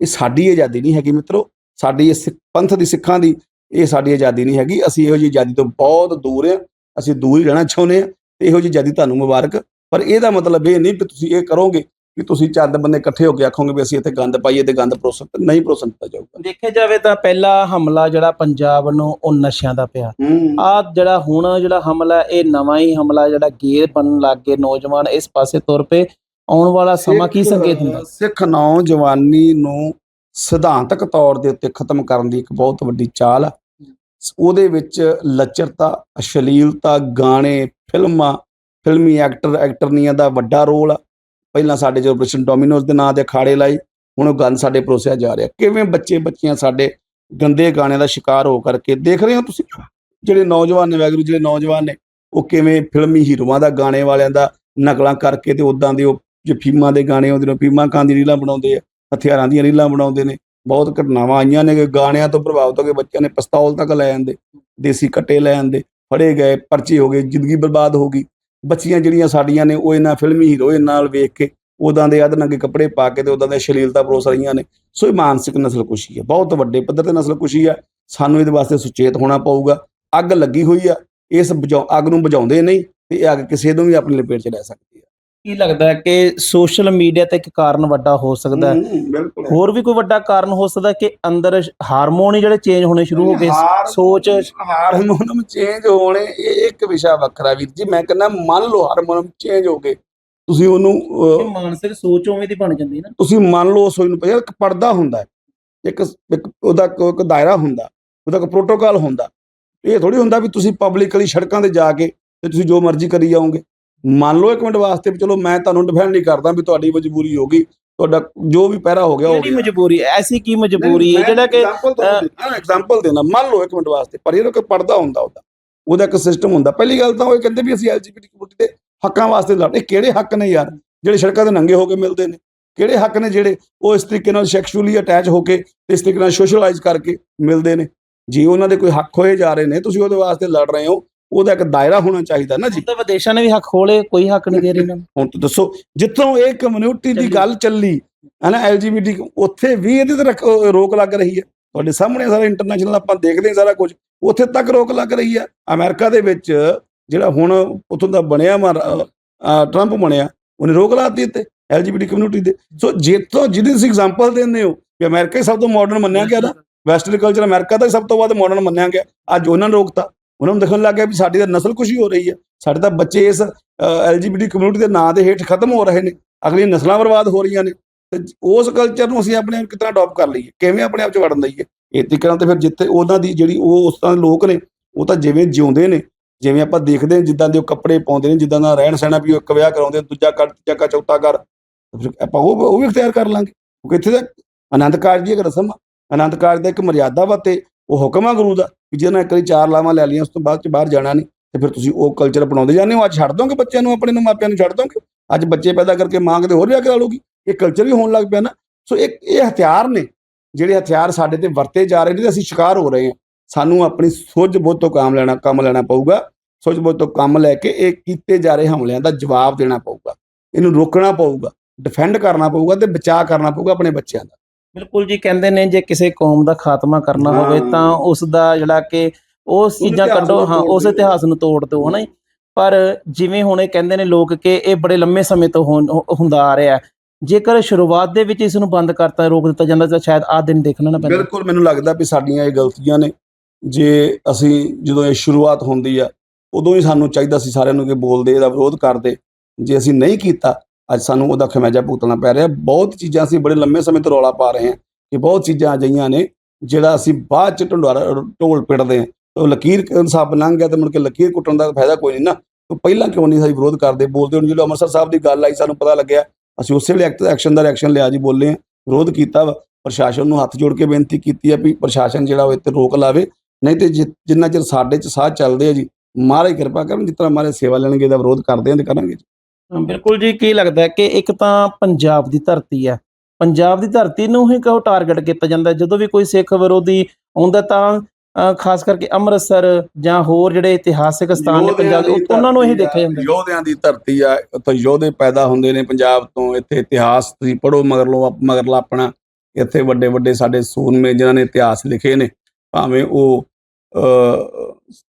ਇਹ ਸਾਡੀ ਆਜ਼ਾਦੀ ਨਹੀਂ ਹੈਗੀ ਮਿੱਤਰੋ ਸਾਡੀ ਇਸ ਸਿੱਖ- ਪੰਥ ਦੀ ਸਿੱਖਾਂ ਦੀ ਇਹ ਸਾਡੀ ਆਜ਼ਾਦੀ ਨਹੀਂ ਹੈਗੀ। ਅਸੀਂ ਇਹੋ ਜਿਹੀ ਆਜ਼ਾਦੀ ਤੋਂ ਬਹੁਤ ਦੂਰ ਆ ਅਸੀਂ ਦੂਰ ਹੀ ਰਹਿਣਾ ਚਾਹੁੰਦੇ ਆ ਤੇ ਇਹੋ ਜਿਹੀ ਆਜ਼ਾਦੀ ਤੁਹਾਨੂੰ ਮੁਬਾਰਕ। ਪਰ ਇਹਦਾ ਮਤਲਬ ਇਹ ਨਹੀਂ ਕਿ ਤੁਸੀਂ ਇਹ ਕਰੋਗੇ ਕਿ ਤੁਸੀਂ ਚੰਦ ਬੰਦੇ ਇਕੱਠੇ ਹੋ ਕੇ ਆਖੋਗੇ ਵੀ ਅਸੀਂ ਇੱਥੇ ਗੰਦ ਪਾਈਏ ਤੇ ਗੰਦ ਪਰੋਸਣ ਨਹੀਂ ਪਰੋਸਣ ਦਿੱਤਾ ਜਾਊਗਾ। ਦੇਖਿਆ ਜਾਵੇ ਤਾਂ ਪਹਿਲਾ ਹਮਲਾ ਜਿਹੜਾ ਪੰਜਾਬ ਨੂੰ ਉਹ ਨਸ਼ਿਆਂ ਦਾ ਪਿਆ। ਆ ਜਿਹੜਾ ਹੁਣ ਜਿਹੜਾ ਹਮਲਾ ਹੈ, ਇਹ ਨਵਾਂ ਹੀ ਹਮਲਾ ਜਿਹੜਾ ਗੇਰ ਬਣਨ ਲੱਗ ਗਏ ਨੌਜਵਾਨ ਇਸ ਪਾਸੇ ਤੁਰ ਪਏ। ਆਉਣ ਵਾਲਾ ਸਮਾਂ ਕੀ ਸੰਕੇਤ ਹੁੰਦਾ? ਸਿੱਖ ਨੌਜਵਾਨੀ ਨੂੰ ਸਿਧਾਂਤਕ ਤੌਰ ਦੇ ਉੱਤੇ ਖਤਮ ਕਰਨ ਦੀ ਇੱਕ ਬਹੁਤ ਵੱਡੀ ਚਾਲ ਆ। ਉਹਦੇ ਵਿੱਚ ਲੱਚਰਤਾ ਅਸ਼ਲੀਲਤਾ ਗਾਣੇ ਫਿਲਮਾਂ ਫਿਲਮੀ ਐਕਟਰ ਐਕਟਰਨੀਆਂ ਦਾ ਵੱਡਾ ਰੋਲ ਆ। ਪਹਿਲਾਂ ਸਾਡੇ ਜੋ ਆਪਰੇਸ਼ਨ ਡੋਮਿਨੋਜ਼ ਦੇ ਨਾਂ ਦੇ ਅਖਾੜੇ ਲਾਈ ਹੁਣ ਉਹ ਗੰਦ ਸਾਡੇ ਪਰੋਸਿਆ ਜਾ ਰਿਹਾ। ਕਿਵੇਂ ਬੱਚੇ ਬੱਚੀਆਂ ਸਾਡੇ ਗੰਦੇ ਗਾਣਿਆਂ ਦਾ ਸ਼ਿਕਾਰ ਹੋ ਕਰਕੇ ਦੇਖ ਰਹੇ ਹੋ ਤੁਸੀਂ? ਜਿਹੜੇ ਨੌਜਵਾਨ ਨੇ ਵੈਗਰੂ ਜਿਹੜੇ ਨੌਜਵਾਨ ਨੇ ਉਹ ਕਿਵੇਂ ਫਿਲਮੀ ਹੀਰੋਆਂ ਦਾ ਗਾਣੇ ਵਾਲਿਆਂ ਦਾ ਨਕਲਾਂ ਕਰਕੇ ਤੇ ਉਦਾਂ ਦੇ ਉਹ ਜੇ ਫੀਮਾਂ ਦੇ ਗਾਣੇ ਆਉਂਦੇ ਨੇ ਫੀਮਾਂ ਕਾਂ ਦੀ ਰੀਲਾਂ ਬਣਾਉਂਦੇ ਆ, ਹਥਿਆਰਾਂ ਦੀਆਂ ਰੀਲਾਂ ਬਣਾਉਂਦੇ ਨੇ, ਬਹੁਤ ਘਟਨਾਵਾਂ ਆਈਆਂ ਨੇ ਕਿ ਗਾਣਿਆਂ ਤੋਂ ਪ੍ਰਭਾਵਿਤ ਹੋ ਕੇ ਬੱਚਿਆਂ ਨੇ ਪਿਸਤੌਲ ਤੱਕ ਲੈ ਆਂਦੇ, ਦੇਸੀ ਕੱਟੇ ਲੈ ਆਂਦੇ, ਫੜੇ ਗਏ, ਪਰਚੇ ਹੋ ਗਏ, ਜ਼ਿੰਦਗੀ ਬਰਬਾਦ ਹੋ ਗਈ। ਬੱਚੀਆਂ ਜਿਹੜੀਆਂ ਸਾਡੀਆਂ ਨੇ, ਉਹ ਇਹਨਾਂ ਫਿਲਮੀ ਹੀਰੋਇਨ ਨਾਲ ਵੇਖ ਕੇ ਉਦਾਂ ਦੇ ਅਧਨੰਗੇ ਕੱਪੜੇ ਪਾ ਕੇ ਤੇ ਉਦਾਂ ਦੇ ਸ਼ਲੀਲਤਾ ਪਰੋਸ ਰਹੀਆਂ ਨੇ। ਸੋ ਇਹ ਮਾਨਸਿਕ ਨਸਲਕੁਸ਼ੀ ਹੈ ਬਹੁਤ ਵੱਡੇ ਪੱਧਰ ਤੇ ਨਸਲਕੁਸ਼ੀ ਹੈ ਸਾਨੂੰ ਇਹਦੇ ਵਾਸਤੇ ਸੁਚੇਤ ਹੋਣਾ ਪਊਗਾ। ਅੱਗ ਲੱਗੀ ਹੋਈ ਆ, ਇਸ ਬੁਝਾਉ ਅੱਗ ਨੂੰ ਬੁਝਾਉਂਦੇ ਨਹੀਂ ਤੇ ਇਹ ਅੱਗ ਕਿਸੇ ਨੂੰ ਵੀ ਆਪਣੀ ਲਪੇਟ 'ਚ ਲੈ ਸਕਦੀ ਹੈ ਕੀ ਲੱਗਦਾ ਹੈ ਕਿ ਸੋਸ਼ਲ ਮੀਡੀਆ ਤੇ ਇੱਕ ਕਾਰਨ ਵੱਡਾ ਹੋ ਸਕਦਾ ਹੈ? ਬਿਲਕੁਲ। ਹੋਰ ਵੀ ਕੋਈ ਵੱਡਾ ਕਾਰਨ ਹੋ ਸਕਦਾ ਕਿ ਅੰਦਰ ਹਾਰਮੋਨ ਹੀ ਜਿਹੜੇ ਚੇਂਜ ਹੋਣੇ ਸ਼ੁਰੂ ਹੋ ਗਏ? ਸੋਚ ਹਾਰਮੋਨਮ ਚੇਂਜ ਹੋਣੇ ਇਹ ਇੱਕ ਵਿਸ਼ਾ ਵੱਖਰਾ ਵੀਰ ਜੀ। ਮੈਂ ਕਹਿੰਦਾ ਮੰਨ ਲਓ ਹਾਰਮੋਨਮ ਚੇਂਜ ਹੋ ਗਏ। ਤੁਸੀਂ ਉਹਨੂੰ ਅਹ, ਮਾਨਸਿਕ ਸੋਚ ਉਵੇਂ ਦੀ ਬਣ ਜਾਂਦੀ ਨਾ। ਤੁਸੀਂ ਮੰਨ ਲਓ ਸੋਈ ਨੂੰ ਇੱਕ ਪਰਦਾ ਹੁੰਦਾ ਹੈ। ਇੱਕ ਇੱਕ ਉਹਦਾ ਇੱਕ ਇੱਕ ਦਾਇਰਾ ਹੁੰਦਾ। ਉਹਦਾ ਇੱਕ ਪ੍ਰੋਟੋਕਾਲ ਹੁੰਦਾ। ਇਹ ਥੋੜੀ ਹੁੰਦਾ ਵੀ ਤੁਸੀਂ ਪਬਲਿਕਲੀ ਸੜਕਾਂ ਤੇ ਜਾ ਕੇ ਤੇ ਤੁਸੀਂ ਜੋ ਮਰਜ਼ੀ ਕਰੀ ਜਾਓਗੇ। ਮੰਨ ਲਓ ਇੱਕ ਮਿੰਟ ਵਾਸਤੇ ਵੀ ਚਲੋ ਮੈਂ ਤੁਹਾਨੂੰ ਡਿਫੈਂਡ ਨਹੀਂ ਕਰਦਾ ਵੀ ਤੁਹਾਡੀ ਮਜਬੂਰੀ ਹੋ ਗਈ ਤੁਹਾਡਾ ਜੋ ਵੀ ਪਹਿਰਾ ਹੋ ਗਿਆ ਹੋ ਗਿਆ। ਮਜਬੂਰੀ? ਐਸੀ ਕੀ ਮਜਬੂਰੀ ਹੈ ਜਿਹੜਾ ਕਿ ਐਗਜ਼ਾਮਪਲ ਦੇਣਾ ਮੰਨ ਲਓ ਇੱਕ ਮਿੰਟ ਵਾਸਤੇ ਪਰ ਇਹਦਾ ਕੋਈ ਪਰਦਾ ਹੁੰਦਾ ਉਹਦਾ। ਉਹਦਾ ਇੱਕ ਸਿਸਟਮ ਹੁੰਦਾ। ਪਹਿਲੀ ਗੱਲ ਤਾਂ ਉਹ ਇਹ ਕਹਿੰਦੇ ਵੀ ਅਸੀਂ ਐਲਜੀਬੀਟੀ ਕਮਿਊਨਿਟੀ ਦੇ ਹੱਕਾਂ ਵਾਸਤੇ ਲੜ ਇਹ ਕਿਹੜੇ ਹੱਕ ਨੇ ਯਾਰ? ਜਿਹੜੇ ਸੜਕਾਂ ਤੇ ਨੰਗੇ ਹੋ ਕੇ ਮਿਲਦੇ ਨੇ। ਕਿਹੜੇ ਹੱਕ ਨੇ ਜਿਹੜੇ ਉਹ ਇਸ ਤਰੀਕੇ ਨਾਲ ਸੈਕਸ਼ੂਅਲੀ ਅਟੈਚ ਹੋ ਕੇ ਇਸ ਤਰੀਕੇ ਨਾਲ ਸੋਸ਼ਲਾਈਜ਼ ਕਰਕੇ ਮਿਲਦੇ ਨੇ? ਜੇ ਉਹਨਾਂ ਦੇ ਕੋਈ ਹੱਕ ਹੋਏ ਜਾ ਰਹੇ ਨੇ ਤੁਸੀਂ ਉਹਦੇ ਵਾਸਤੇ ਲੜ ਰਹੇ ਹੋ ਉਹਦਾ ਇੱਕ ਦਾਇਰਾ ਹੋਣਾ ਚਾਹੀਦਾ ਨਾ ਜੀ। ਤਾਂ ਵਿਦੇਸ਼ਾਂ ਨੇ ਵੀ ਹੱਕ ਖੋਲੇ ਕੋਈ ਹੱਕ ਨਹੀਂ ਦੇ ਰਹੇ ਨੂੰ। ਹੁਣ ਤੁਸੀਂ ਦੱਸੋ ਜਿੱਥੋਂ ਇਹ ਕਮਿਊਨਿਟੀ ਦੀ। ਗੱਲ ਚੱਲੀ ਹੈ ਨਾ ਐਲਜੀਬੀਟੀ ਉੱਥੇ ਵੀ ਇਹਦੇ ਤੇ ਰੱਖ- ਅਹ ਰੋਕ ਲੱਗ ਰਹੀ ਹੈ। ਤੁਹਾਡੇ ਸਾਹਮਣੇ ਸਾਰਾ ਇੰਟਰਨੈਸ਼ਨਲ ਆਪਾਂ ਦੇਖਦੇ ਹਾਂ ਸਾਰਾ ਕੁਝ ਉੱਥੇ ਤੱਕ ਰੋਕ ਲੱਗ ਰਹੀ ਹੈ। ਅਮਰੀਕਾ ਦੇ ਵਿੱਚ ਜਿਹੜਾ ਹੁਣ ਉੱਥੋਂ ਦਾ ਬਣਿਆ ਮਾਰ ਟਰੰਪ ਬਣਿਆ ਉਹਨੇ ਰੋਕ ਲਾਤੀ ਤੇ ਐਲਜੀਬੀਟੀ ਕਮਿਊਨਿਟੀ ਦੇ। ਸੋ ਜਿੱਥੋਂ ਜਿਹਦੀ ਤੁਸੀਂ ਐਗਜ਼ਾਮਪਲ ਦਿੰਦੇ ਹੋ ਕਿ ਅਮਰੀਕਾ ਹੀ ਸਭ ਤੋਂ ਮਾਡਰਨ ਮੰਨਿਆ ਗਿਆ ਨਾ ਵੈਸਟਰਨ ਕਲਚਰ ਅਮਰੀਕਾ ਦਾ ਹੀ ਸਭ ਤੋਂ ਵੱਧ ਮਾਡਰਨ ਮੰਨਿਆ ਗਿਆ ਅੱਜ ਉਹਨਾਂ ਨੇ ਰੋਕਤਾ। ਉਹਨਾਂ ਨੂੰ ਦੇਖਣ ਲੱਗ ਗਿਆ ਵੀ ਸਾਡੀ ਤਾਂ ਨਸਲ ਖੁਸ਼ੀ ਹੋ ਰਹੀ ਹੈ। ਸਾਡੇ ਤਾਂ ਬੱਚੇ ਇਸ ਐਲਜੀਬੀਟੀ ਕਮਿਊਨਿਟੀ ਦੇ ਨਾਂ ਦੇ ਹੇਠ ਖਤਮ ਹੋ ਰਹੇ ਨੇ। ਅਗਲੀਆਂ ਨਸਲਾਂ ਬਰਬਾਦ ਹੋ ਰਹੀਆਂ ਨੇ। ਤੇ ਉਸ ਕਲਚਰ ਨੂੰ ਅਸੀਂ ਆਪਣੇ ਆਪ ਕਿਤਨਾ ਅਡਾਪਟ ਕਰ ਲਈਏ? ਕਿਵੇਂ ਆਪਣੇ ਆਪ ਚ ਵੜਨ ਦਈਏ? ਇਹ ਤਰੀਕੇ ਨਾਲ ਤੇ ਫਿਰ ਜਿੱਥੇ ਉਹਨਾਂ ਦੀ ਜਿਹੜੀ ਉਹ ਉਸ ਤਰ੍ਹਾਂ ਦੇ ਲੋਕ ਨੇ, ਉਹ ਤਾਂ ਜਿਵੇਂ ਜਿਉਂਦੇ ਨੇ, ਜਿਵੇਂ ਆਪਾਂ ਦੇਖਦੇ ਹਾਂ ਜਿੱਦਾਂ ਦੇ ਉਹ ਕੱਪੜੇ ਪਾਉਂਦੇ ਨੇ, ਜਿੱਦਾਂ ਦਾ ਰਹਿਣ ਸਹਿਣਾ ਵੀ ਉਹ ਇੱਕ ਵਿਆਹ ਕਰਾਉਂਦੇ ਦੂਜਾ ਕਰ, ਤੀਜਾ ਕਰ, ਚੌਥਾ ਕਰ ਫਿਰ ਆਪਾਂ ਉਹ ਉਹ ਵੀ ਇਖਤਿਆਰ ਕਰ ਲਾਂਗੇ। ਕਿਉਂਕਿ ਇੱਥੇ ਤਾਂ ਆਨੰਦ ਕਾਰਜ ਦੀ ਇੱਕ ਰਸਮ ਆ। ਆਨੰਦ ਕਾਰਜ ਦਾ ਇੱਕ ਮਰਿਆਦਾ ਵਾ ਤੇ ਉਹ ਹੁਕਮ ਆ ਗੁਰੂ ਦਾ। ਕਿ ਜੇ ਇੱਕ ਵਾਰੀ ਚਾਰ ਲਾਵਾਂ ਲੈ ਲਈਆਂ, ਉਸ ਤੋਂ ਬਾਅਦ ਚ ਬਾਹਰ ਜਾਣਾ ਨਹੀਂ, ਤੇ ਫਿਰ ਤੁਸੀਂ ਉਹ ਕਲਚਰ ਅਪਣਾਉਂਦੇ ਜਾਂਦੇ ਹੋ। ਅੱਜ ਛੱਡ ਦੋਗੇ ਬੱਚਿਆਂ ਨੂੰ, ਆਪਣੇ ਨੂੰ, ਮਾਪਿਆਂ ਨੂੰ ਛੱਡ ਦੋਗੇ? ਅੱਜ ਬੱਚੇ ਪੈਦਾ ਕਰਕੇ ਮਾਂ ਕਿਤੇ ਹੋਰ ਵਿਆਹ ਕਰਾ ਲਊਗੀ? ਇਹ ਕਲਚਰ ਵੀ ਹੋਣ ਲੱਗ ਪਿਆ ਨਾ। ਸੋ ਇਹ ਇਹ ਹਥਿਆਰ ਨੇ, ਜਿਹੜੇ ਹਥਿਆਰ ਸਾਡੇ ਤੇ ਵਰਤੇ ਜਾ ਰਹੇ ਨੇ ਤੇ ਅਸੀਂ ਸ਼ਿਕਾਰ ਹੋ ਰਹੇ ਹਾਂ। ਸਾਨੂੰ ਆਪਣੀ ਸੋਝ ਬੁੱਧ ਤੋਂ ਕੰਮ ਲੈਣਾ ਕੰਮ ਲੈਣਾ ਪਊਗਾ। ਸੋਝ ਬੁੱਧ ਤੋਂ ਕੰਮ ਲੈ ਕੇ ਇਹ ਕੀਤੇ ਜਾ ਰਹੇ ਹਮਲਿਆਂ ਦਾ ਜਵਾਬ ਦੇਣਾ ਪਊਗਾ। ਇਹਨੂੰ ਰੋਕਣਾ ਪਊਗਾ ਡਿਫੈਂਡ ਕਰਨਾ ਪਊਗਾ ਤੇ ਬਚਾਅ ਕਰਨਾ ਪਊਗਾ ਆਪਣੇ ਬੱਚਿਆਂ ਦਾ। ਬਿਲਕੁਲ ਜੀ ਕਹਿੰਦੇ ਨੇ ਜੇ ਕਿਸੇ ਕੌਮ ਦਾ ਖਾਤਮਾ ਕਰਨਾ ਹੋਵੇ। ਤਾਂ ਉਸ ਦਾ ਜਿਹੜਾ ਕਿ ਉਸ ਚੀਜ਼ਾਂ ਕੱਢੋ ਹਾਂ ਉਸ। ਇਤਿਹਾਸ ਨੂੰ ਤੋੜ ਦਿਓ ਹਨਾ। ਪਰ ਜਿਵੇਂ ਹੁਣ ਇਹ ਕਹਿੰਦੇ ਨੇ ਲੋਕ ਕਿ ਇਹ ਬੜੇ ਲੰਮੇ ਸਮੇਂ ਤੋਂ ਹੁੰਦਾ ਆ ਰਿਹਾ। ਜੇਕਰ ਸ਼ੁਰੂਆਤ ਦੇ ਵਿੱਚ ਇਸ ਨੂੰ ਬੰਦ ਕਰਤਾ ਰੋਕ ਦਿੱਤਾ ਜਾਂਦਾ ਤਾਂ ਸ਼ਾਇਦ ਆਹ ਦਿਨ ਦੇਖਣਾ ਨਾ ਪੈਂਦਾ ਬਿਲਕੁਲ ਮੈਨੂੰ ਲੱਗਦਾ ਵੀ ਸਾਡੀਆਂ ਇਹ ਗਲਤੀਆਂ ਨੇ ਜੇ ਅਸੀਂ ਜਦੋਂ ਇਹ ਸ਼ੁਰੂਆਤ ਹੁੰਦੀ ਆ ਉਦੋਂ ਹੀ ਸਾਨੂੰ ਚਾਹੀਦਾ ਸੀ ਸਾਰਿਆਂ ਨੂੰ ਕਿ ਬੋਲਦੇ ਇਹਦਾ ਵਿਰੋਧ ਕਰਦੇ ਜੇ ਅਸੀਂ ਨਹੀਂ ਕੀਤਾ ਅੱਜ ਸਾਨੂੰ ਉਹਦਾ ਖਮੈਜਾ ਭੁਗਤਣਾ ਪੈ ਰਿਹਾ। ਬਹੁਤ ਚੀਜ਼ਾਂ ਅਸੀਂ ਬੜੇ ਲੰਮੇ ਸਮੇਂ ਤੋਂ ਰੌਲਾ ਪਾ ਰਹੇ ਹਾਂ ਕਿ ਬਹੁਤ ਚੀਜ਼ਾਂ ਅਜਿਹੀਆਂ ਨੇ, ਜਿਹੜਾ ਅਸੀਂ ਬਾਅਦ ਚ ਢੰਡਾਰਾ ਢੋਲ ਪਿੜਦੇ ਹਾਂ। ਉਹ ਲਕੀਰ ਸਾਹਿਬ ਲੰਘ ਗਿਆ ਤੇ ਮੁੜ ਕੇ ਲਕੀਰ ਕੁੱਟਣ ਦਾ ਫਾਇਦਾ ਕੋਈ ਨਹੀਂ ਨਾ। ਉਹ ਪਹਿਲਾਂ ਕਿਉਂ ਨਹੀਂ ਅਸੀਂ ਵਿਰੋਧ ਕਰਦੇ, ਬੋਲਦੇ ਹੁਣ ਜਦੋਂ ਅੰਮ੍ਰਿਤਸਰ ਸਾਹਿਬ ਦੀ ਗੱਲ ਆਈ ਸਾਨੂੰ ਪਤਾ ਲੱਗਿਆ, ਅਸੀਂ ਉਸੇ ਵੇਲੇ ਐਕਸ਼ਨ ਦਾ ਰਿਐਕਸ਼ਨ ਲਿਆ ਜੀ, ਬੋਲੇ ਹਾਂ। ਵਿਰੋਧ ਕੀਤਾ ਵਾ। ਪ੍ਰਸ਼ਾਸਨ ਨੂੰ ਹੱਥ ਜੋੜ ਕੇ ਬੇਨਤੀ ਕੀਤੀ ਹੈ ਵੀ ਪ੍ਰਸ਼ਾਸਨ ਜਿਹੜਾ ਉਹ ਇੱਥੇ ਰੋਕ ਲਾਵੇ। ਨਹੀਂ ਤੇ ਜਿ- ਜਿੰਨਾ ਚਿਰ ਸਾਡੇ ਚ ਸਾਹ ਚੱਲਦੇ ਆ ਜੀ, ਮਹਾਰਾਜ ਕਿਰਪਾ ਕਰਨ, ਜਿਸ ਤਰ੍ਹਾਂ ਮਹਾਰਾਜ ਸੇਵਾ ਲੈਣਗੇ ਦਾ ਵਿਰੋਧ ਕਰਦੇ ਆਂ ਤੇ ਕਰਾਂਗੇ ਜੀ। ਬਿਲਕੁਲ ਜੀ ਕੀ ਲੱਗਦਾ ਹੈ ਕਿ ਇੱਕ ਤਾਂ ਪੰਜਾਬ ਦੀ ਧਰਤੀ ਹੈ ਪੰਜਾਬ ਦੀ ਧਰਤੀ ਨੂੰ ਹੀ ਕਹੋ ਟਾਰਗੇਟ ਕੀਤਾ ਜਾਂਦਾ। ਜਦੋਂ ਵੀ ਕੋਈ ਸਿੱਖ ਵਿਰੋਧੀ ਆਉਂਦਾ ਤਾਂ ਖਾਸ ਕਰਕੇ ਅੰਮ੍ਰਿਤਸਰ ਜਾਂ ਹੋਰ ਜਿਹੜੇ ਇਤਿਹਾਸਿਕ ਸਥਾਨ ਨੇ ਪੰਜਾਬ ਦੇ ਉਹਨਾਂ ਨੂੰ ਹੀ ਦੀ ਦੇਖਿਆ ਜਾਂਦਾ। ਯੋਧਿਆਂ ਦੀ ਧਰਤੀ ਆ ਉੱਥੇ ਯੋਧੇ ਪੈਦਾ ਹੁੰਦੇ ਨੇ ਪੰਜਾਬ ਤੋਂ ਇੱਥੇ ਇਤਿਹਾਸ ਤੁਸੀਂ ਪੜੋ ਮਗਰਲੋ ਮਗਰਲਾ ਆਪਣਾ ਇੱਥੇ ਵੱਡੇ ਵੱਡੇ ਸਾਡੇ ਸੂਰਮੇ ਜਿਨ੍ਹਾਂ ਨੇ ਇਤਿਹਾਸ ਲਿਖੇ ਨੇ ਭਾਵੇਂ ਉਹ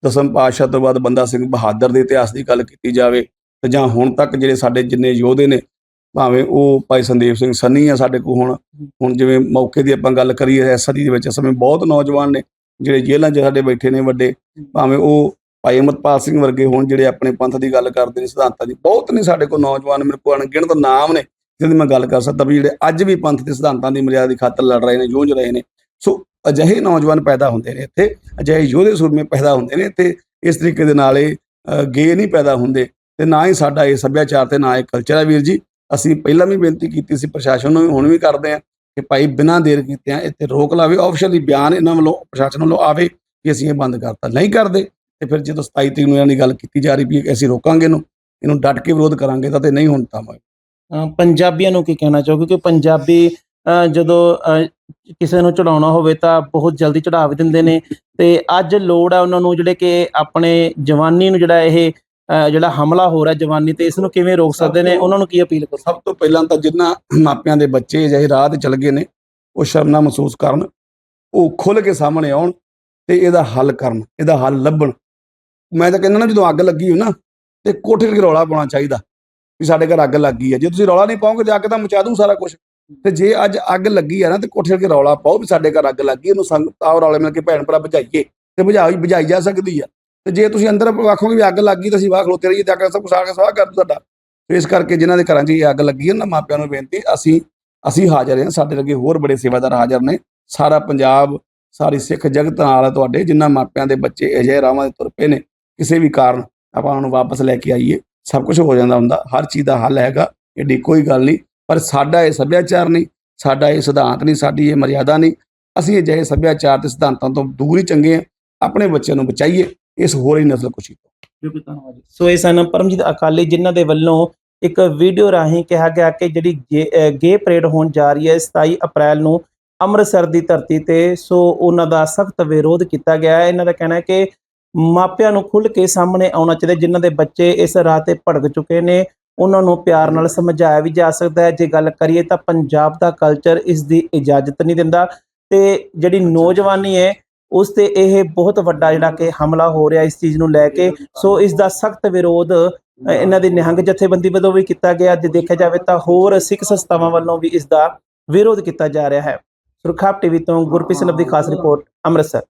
ਦਸਮ ਪਾਤਸ਼ਾਹ ਤੋਂ ਬਾਅਦ ਬੰਦਾ ਸਿੰਘ ਬਹਾਦਰ ਦੇ ਇਤਿਹਾਸ ਦੀ ਗੱਲ ਕੀਤੀ ਜਾਵੇ ਤੇ ਜਾਂ ਹੁਣ ਤੱਕ ਜਿਹੜੇ ਸਾਡੇ ਜਿੰਨੇ ਯੋਧੇ ਨੇ, ਭਾਵੇਂ ਉਹ ਭਾਈ ਸੰਦੀਪ ਸਿੰਘ ਸੰਨੀ ਆ ਸਾਡੇ ਕੋਲ ਹੁਣ ਹੁਣ ਜਿਵੇਂ ਮੌਕੇ ਦੀ ਆਪਾਂ ਗੱਲ ਕਰੀਏ, ਇਸ ਸਦੀ ਦੇ ਵਿੱਚ ਇਸ ਸਮੇਂ ਬਹੁਤ ਨੌਜਵਾਨ ਨੇ, ਜਿਹੜੇ ਜੇਲ੍ਹਾਂ 'ਚ ਸਾਡੇ ਬੈਠੇ ਨੇ ਵੱਡੇ, ਭਾਵੇਂ ਉਹ ਭਾਈ ਅਮਰਪਾਲ ਸਿੰਘ ਵਰਗੇ ਹੋਣ ਜਿਹੜੇ ਆਪਣੇ ਪੰਥ ਦੀ ਗੱਲ ਕਰਦੇ ਨੇ, ਸਿਧਾਂਤਾਂ ਦੀ, ਬਹੁਤ ਨੇ ਸਾਡੇ ਕੋਲ ਨੌਜਵਾਨ, ਮੇਰੇ ਕੋਲ ਅਣਗਿਣਤ ਨਾਮ ਨੇ, ਜਿਹਦੀ ਮੈਂ ਗੱਲ ਕਰ ਸਕਦਾ ਵੀ ਜਿਹੜੇ ਅੱਜ ਵੀ ਪੰਥ ਦੇ ਸਿਧਾਂਤਾਂ ਦੀ ਮਰਿਆਦਾ ਦੀ ਖਾਤਰ ਲੜ ਰਹੇ ਨੇ, ਜੂਝ ਰਹੇ ਨੇ, ਸੋ ਅਜਿਹੇ ਨੌਜਵਾਨ ਪੈਦਾ ਹੁੰਦੇ ਨੇ ਇੱਥੇ, ਅਜਿਹੇ ਯੋਧੇ ਸੂਰਮੇ ਪੈਦਾ ਹੁੰਦੇ ਨੇ ਤੇ ਇਸ ਤਰੀਕੇ ਦੇ ਨਾਲ ਇਹ ਗੇ ਨਹੀਂ ਪੈਦਾ ਹੁੰਦੇ ਤੇ ਨਾ ਹੀ ਸਾਡਾ ਇਹ ਸੱਭਿਆਚਾਰ ਤੇ ਨਾ ਇਹ ਕਲਚਰ ਹੈ ਵੀਰ ਜੀ। ਅਸੀਂ ਪਹਿਲਾਂ ਵੀ ਬੇਨਤੀ ਕੀਤੀ ਸੀ, ਪ੍ਰਸ਼ਾਸਨ ਨੂੰ ਹੁਣ ਵੀ ਕਰਦੇ ਆ ਕਿ ਭਾਈ ਬਿਨਾਂ ਦੇਰ ਕੀਤੇ ਆ ਇੱਥੇ ਰੋਕ ਲਾਵੇ ਆਫੀਸ਼ੀਅਲੀ ਬਿਆਨ ਇਹਨਾਂ ਵੱਲੋਂ, ਪ੍ਰਸ਼ਾਸਨ ਵੱਲੋਂ ਆਵੇ ਕਿ ਅਸੀਂ ਇਹ ਬੰਦ ਕਰਤਾ। ਨਹੀਂ ਕਰਦੇ, ਤੇ ਫਿਰ ਜਦੋਂ 27 ਤਰੀਕ ਨੂੰ ਇਹਨਾਂ ਦੀ ਗੱਲ ਕੀਤੀ ਜਾ ਰਹੀ ਵੀ ਅਸੀਂ ਰੋਕਾਂਗੇ ਇਹਨੂੰ ਇਹਨੂੰ ਡਟ ਕੇ ਵਿਰੋਧ ਕਰਾਂਗੇ ਤਾਂ ਤੇ ਨਹੀਂ ਹੁਣ ਤਾਂ ਪੰਜਾਬੀਆਂ ਨੂੰ ਕੀ ਕਹਿਣਾ ਚਾਹੋਗੇ? ਕਿ ਪੰਜਾਬੀ ਜਦੋਂ ਕਿਸੇ ਨੂੰ ਚੜਾਉਣਾ ਹੋਵੇ ਤਾਂ ਬਹੁਤ ਜਲਦੀ ਚੜਾ ਵੀ ਦਿੰਦੇ ਨੇ। ਤੇ ਅੱਜ ਲੋੜ ਹੈ ਉਹਨਾਂ ਨੂੰ ਜਿਹੜੇ ਕਿ ਆਪਣੇ ਜਵਾਨੀ ਨੂੰ ਜਿਹੜਾ ਇਹ ਜਿਹੜਾ ਹਮਲਾ ਹੋ ਰਿਹਾ ਜਵਾਨੀ ਤੇ ਇਸ ਨੂੰ ਕਿਵੇਂ ਰੋਕ ਸਕਦੇ ਨੇ? ਉਹਨਾਂ ਨੂੰ ਕੀ ਅਪੀਲ ਕਰੋ? ਸਭ ਤੋਂ ਪਹਿਲਾਂ ਤਾਂ ਜਿਨ੍ਹਾਂ ਮਾਪਿਆਂ ਦੇ ਬੱਚੇ ਅਜਿਹੇ ਰਾਹ ਤੇ ਚਲ ਗਏ ਨੇ ਉਹ ਸ਼ਰਮਨਾ ਮਹਿਸੂਸ ਕਰਨ ਉਹ ਖੁੱਲ ਕੇ ਸਾਹਮਣੇ ਆਉਣ ਤੇ ਇਹਦਾ ਹੱਲ ਕਰਨ ਇਹਦਾ ਹੱਲ ਲੱਭਣ। ਮੈਂ ਤਾਂ ਕਹਿੰਦਾ ਨਾ ਜਦੋਂ ਅੱਗ ਲੱਗੀ ਹੋ ਨਾ ਤੇ ਕੋਠੇ ਤੇ ਰੌਲਾ ਪਾਉਣਾ ਚਾਹੀਦਾ ਵੀ ਸਾਡੇ ਘਰ ਅੱਗ ਲੱਗ ਹੈ। ਜੇ ਤੁਸੀਂ ਰੌਲਾ ਨਹੀਂ ਪਾਓਗੇ ਤੇ ਅੱਗ ਤਾਂ ਮਚਾ ਦੂੰ ਸਾਰਾ ਕੁਝ ਤੇ ਜੇ ਅੱਜ ਅੱਗ ਲੱਗੀ ਹੈ ਨਾ ਤੇ ਕੋਠੇ ਤੇ ਰੌਲਾ ਪਾਓ ਵੀ ਸਾਡੇ ਘਰ ਅੱਗ ਲੱਗੀ ਇਹਨੂੰ ਸੰਗਤ ਆਓ ਰੌਲੇ ਮਿਲ ਕੇ ਭੈਣ ਭਰਾ ਬੁਝਾਈਏ ਤੇ ਬੁਝਾਈ ਬੁਝਾਈ ਜਾ ਸਕਦੀ ਆ ਤੇ ਜੇ ਤੁਸੀਂ ਅੰਦਰ ਆਖੋਗੇ ਵੀ ਅੱਗ ਲੱਗ ਗਈ ਤਾਂ ਅਸੀਂ ਬਾਹਰ ਖਲੋਤੇ ਰਹੀਏ, ਤੇ ਅੱਗ ਸਭ ਕੁਛ ਆ ਕੇ ਸਵਾਹ ਕਰ ਦੂ ਤੁਹਾਡਾ ਇਸ ਕਰਕੇ ਜਿਨ੍ਹਾਂ ਦੇ ਘਰਾਂ 'ਚ ਇਹ ਅੱਗ ਲੱਗੀ ਹੈ ਨਾ ਮਾਪਿਆਂ ਨੂੰ ਬੇਨਤੀ, ਅਸੀਂ ਅਸੀਂ ਹਾਜ਼ਰ ਹਾਂ। ਸਾਡੇ ਲੱਗੇ ਹੋਰ ਬੜੇ ਸੇਵਾਦਾਰ ਹਾਜ਼ਰ ਨੇ। ਸਾਰਾ ਪੰਜਾਬ, ਸਾਰੀ ਸਿੱਖ ਜਗਤ ਨਾਲ ਹੈ ਤੁਹਾਡੇ, ਜਿਨ੍ਹਾਂ ਮਾਪਿਆਂ ਦੇ ਬੱਚੇ ਅਜਿਹੇ ਰਾਵਾਂ ਦੇ ਤੁਰ ਪਏ ਨੇ। ਕਿਸੇ ਵੀ ਕਾਰਨ ਆਪਾਂ ਉਹਨਾਂ ਨੂੰ ਵਾਪਸ ਲੈ ਕੇ ਆਈਏ, ਸਭ ਕੁਝ ਹੋ ਜਾਂਦਾ ਹੁੰਦਾ। ਹਰ ਚੀਜ਼ ਦਾ ਹੱਲ ਹੈਗਾ, ਏਡੀ ਕੋਈ ਗੱਲ ਨਹੀਂ। ਪਰ ਸਾਡਾ ਇਹ ਸੱਭਿਆਚਾਰ ਨਹੀਂ, ਸਾਡਾ ਇਹ ਸਿਧਾਂਤ ਨਹੀਂ, ਸਾਡੀ ਇਹ ਮਰਿਆਦਾ ਨਹੀਂ। ਅਸੀਂ ਅਜਿਹੇ ਸੱਭਿਆਚਾਰ ਤੇ ਸਿਧਾਂਤਾਂ ਤੋਂ ਦੂਰ ਹੀ ਚੰਗੇ ਹਾਂ। ਆਪਣੇ ਬੱਚਿਆਂ ਨੂੰ ਬਚਾਈਏ। ਇਸ ਹੋਰ ਹੀ ਨਸਲ ਕੁਸ਼ੀ ਤੋਂ। ਬਿਲਕੁਲ ਧੰਨਵਾਦ ਜੀ। ਸੋ ਇਹ ਸਨ ਪਰਮਜੀਤ ਅਕਾਲੀ ਜਿਨ੍ਹਾਂ ਦੇ ਵੱਲੋਂ ਇੱਕ ਵੀਡੀਓ ਰਾਹੀਂ ਕਿਹਾ ਗਿਆ ਕਿ ਜਿਹੜੀ ਗੇ ਪਰੇਡ ਹੋਣ ਜਾ ਰਹੀ ਹੈ 27 ਅਪ੍ਰੈਲ ਨੂੰ ਅੰਮ੍ਰਿਤਸਰ ਦੀ ਧਰਤੀ ਤੇ। ਸੋ ਉਹਨਾਂ ਦਾ ਸਖਤ ਵਿਰੋਧ ਕੀਤਾ ਗਿਆ ਹੈ। ਇਹਨਾਂ ਦਾ ਕਹਿਣਾ ਹੈ ਕਿ ਮਾਪਿਆਂ ਨੂੰ ਖੁੱਲ੍ਹ ਕੇ ਸਾਹਮਣੇ ਆਉਣਾ ਚਾਹੀਦਾ ਜਿਨ੍ਹਾਂ ਦੇ ਬੱਚੇ ਇਸ ਰਾਹ ਤੇ ਭੜਕ ਚੁੱਕੇ ਨੇ। ਉਹਨਾਂ ਨੂੰ ਪਿਆਰ ਨਾਲ ਸਮਝਾਇਆ ਵੀ ਜਾ ਸਕਦਾ ਹੈ। ਜੇ ਗੱਲ ਕਰੀਏ ਤਾਂ ਪੰਜਾਬ ਦਾ ਕਲਚਰ ਇਸ ਦੀ ਇਜਾਜ਼ਤ ਨਹੀਂ ਦਿੰਦਾ। ਤੇ ਜਿਹੜੀ ਨੌਜਵਾਨੀ ਹੈ ਉਸ ਤੇ ਇਹ ਬਹੁਤ ਵੱਡਾ ਜਿਹੜਾ ਕਿ ਹਮਲਾ ਹੋ ਰਿਹਾ ਇਸ ਚੀਜ਼ ਨੂੰ ਲੈ ਕੇ। ਸੋ ਇਸ ਦਾ ਸਖਤ ਵਿਰੋਧ ਇਹਨਾਂ ਦੀ ਨਿਹੰਗ ਜਥੇਬੰਦੀ ਵੱਲੋਂ ਵੀ ਕੀਤਾ ਗਿਆ। ਜੇ ਦੇਖਿਆ ਜਾਵੇ ਤਾਂ ਹੋਰ ਸਿੱਖ ਸੰਸਥਾਵਾਂ ਵੱਲੋਂ ਵੀ ਇਸ ਦਾ ਵਿਰੋਧ ਕੀਤਾ ਜਾ ਰਿਹਾ ਹੈ। ਸੁਰਖਾਪ ਟੀਵੀ ਤੋਂ ਗੁਰਪ੍ਰੀਤ ਸਿੰਘ ਦੀ ਖਾਸ ਰਿਪੋਰਟ, ਅੰਮ੍ਰਿਤਸਰ।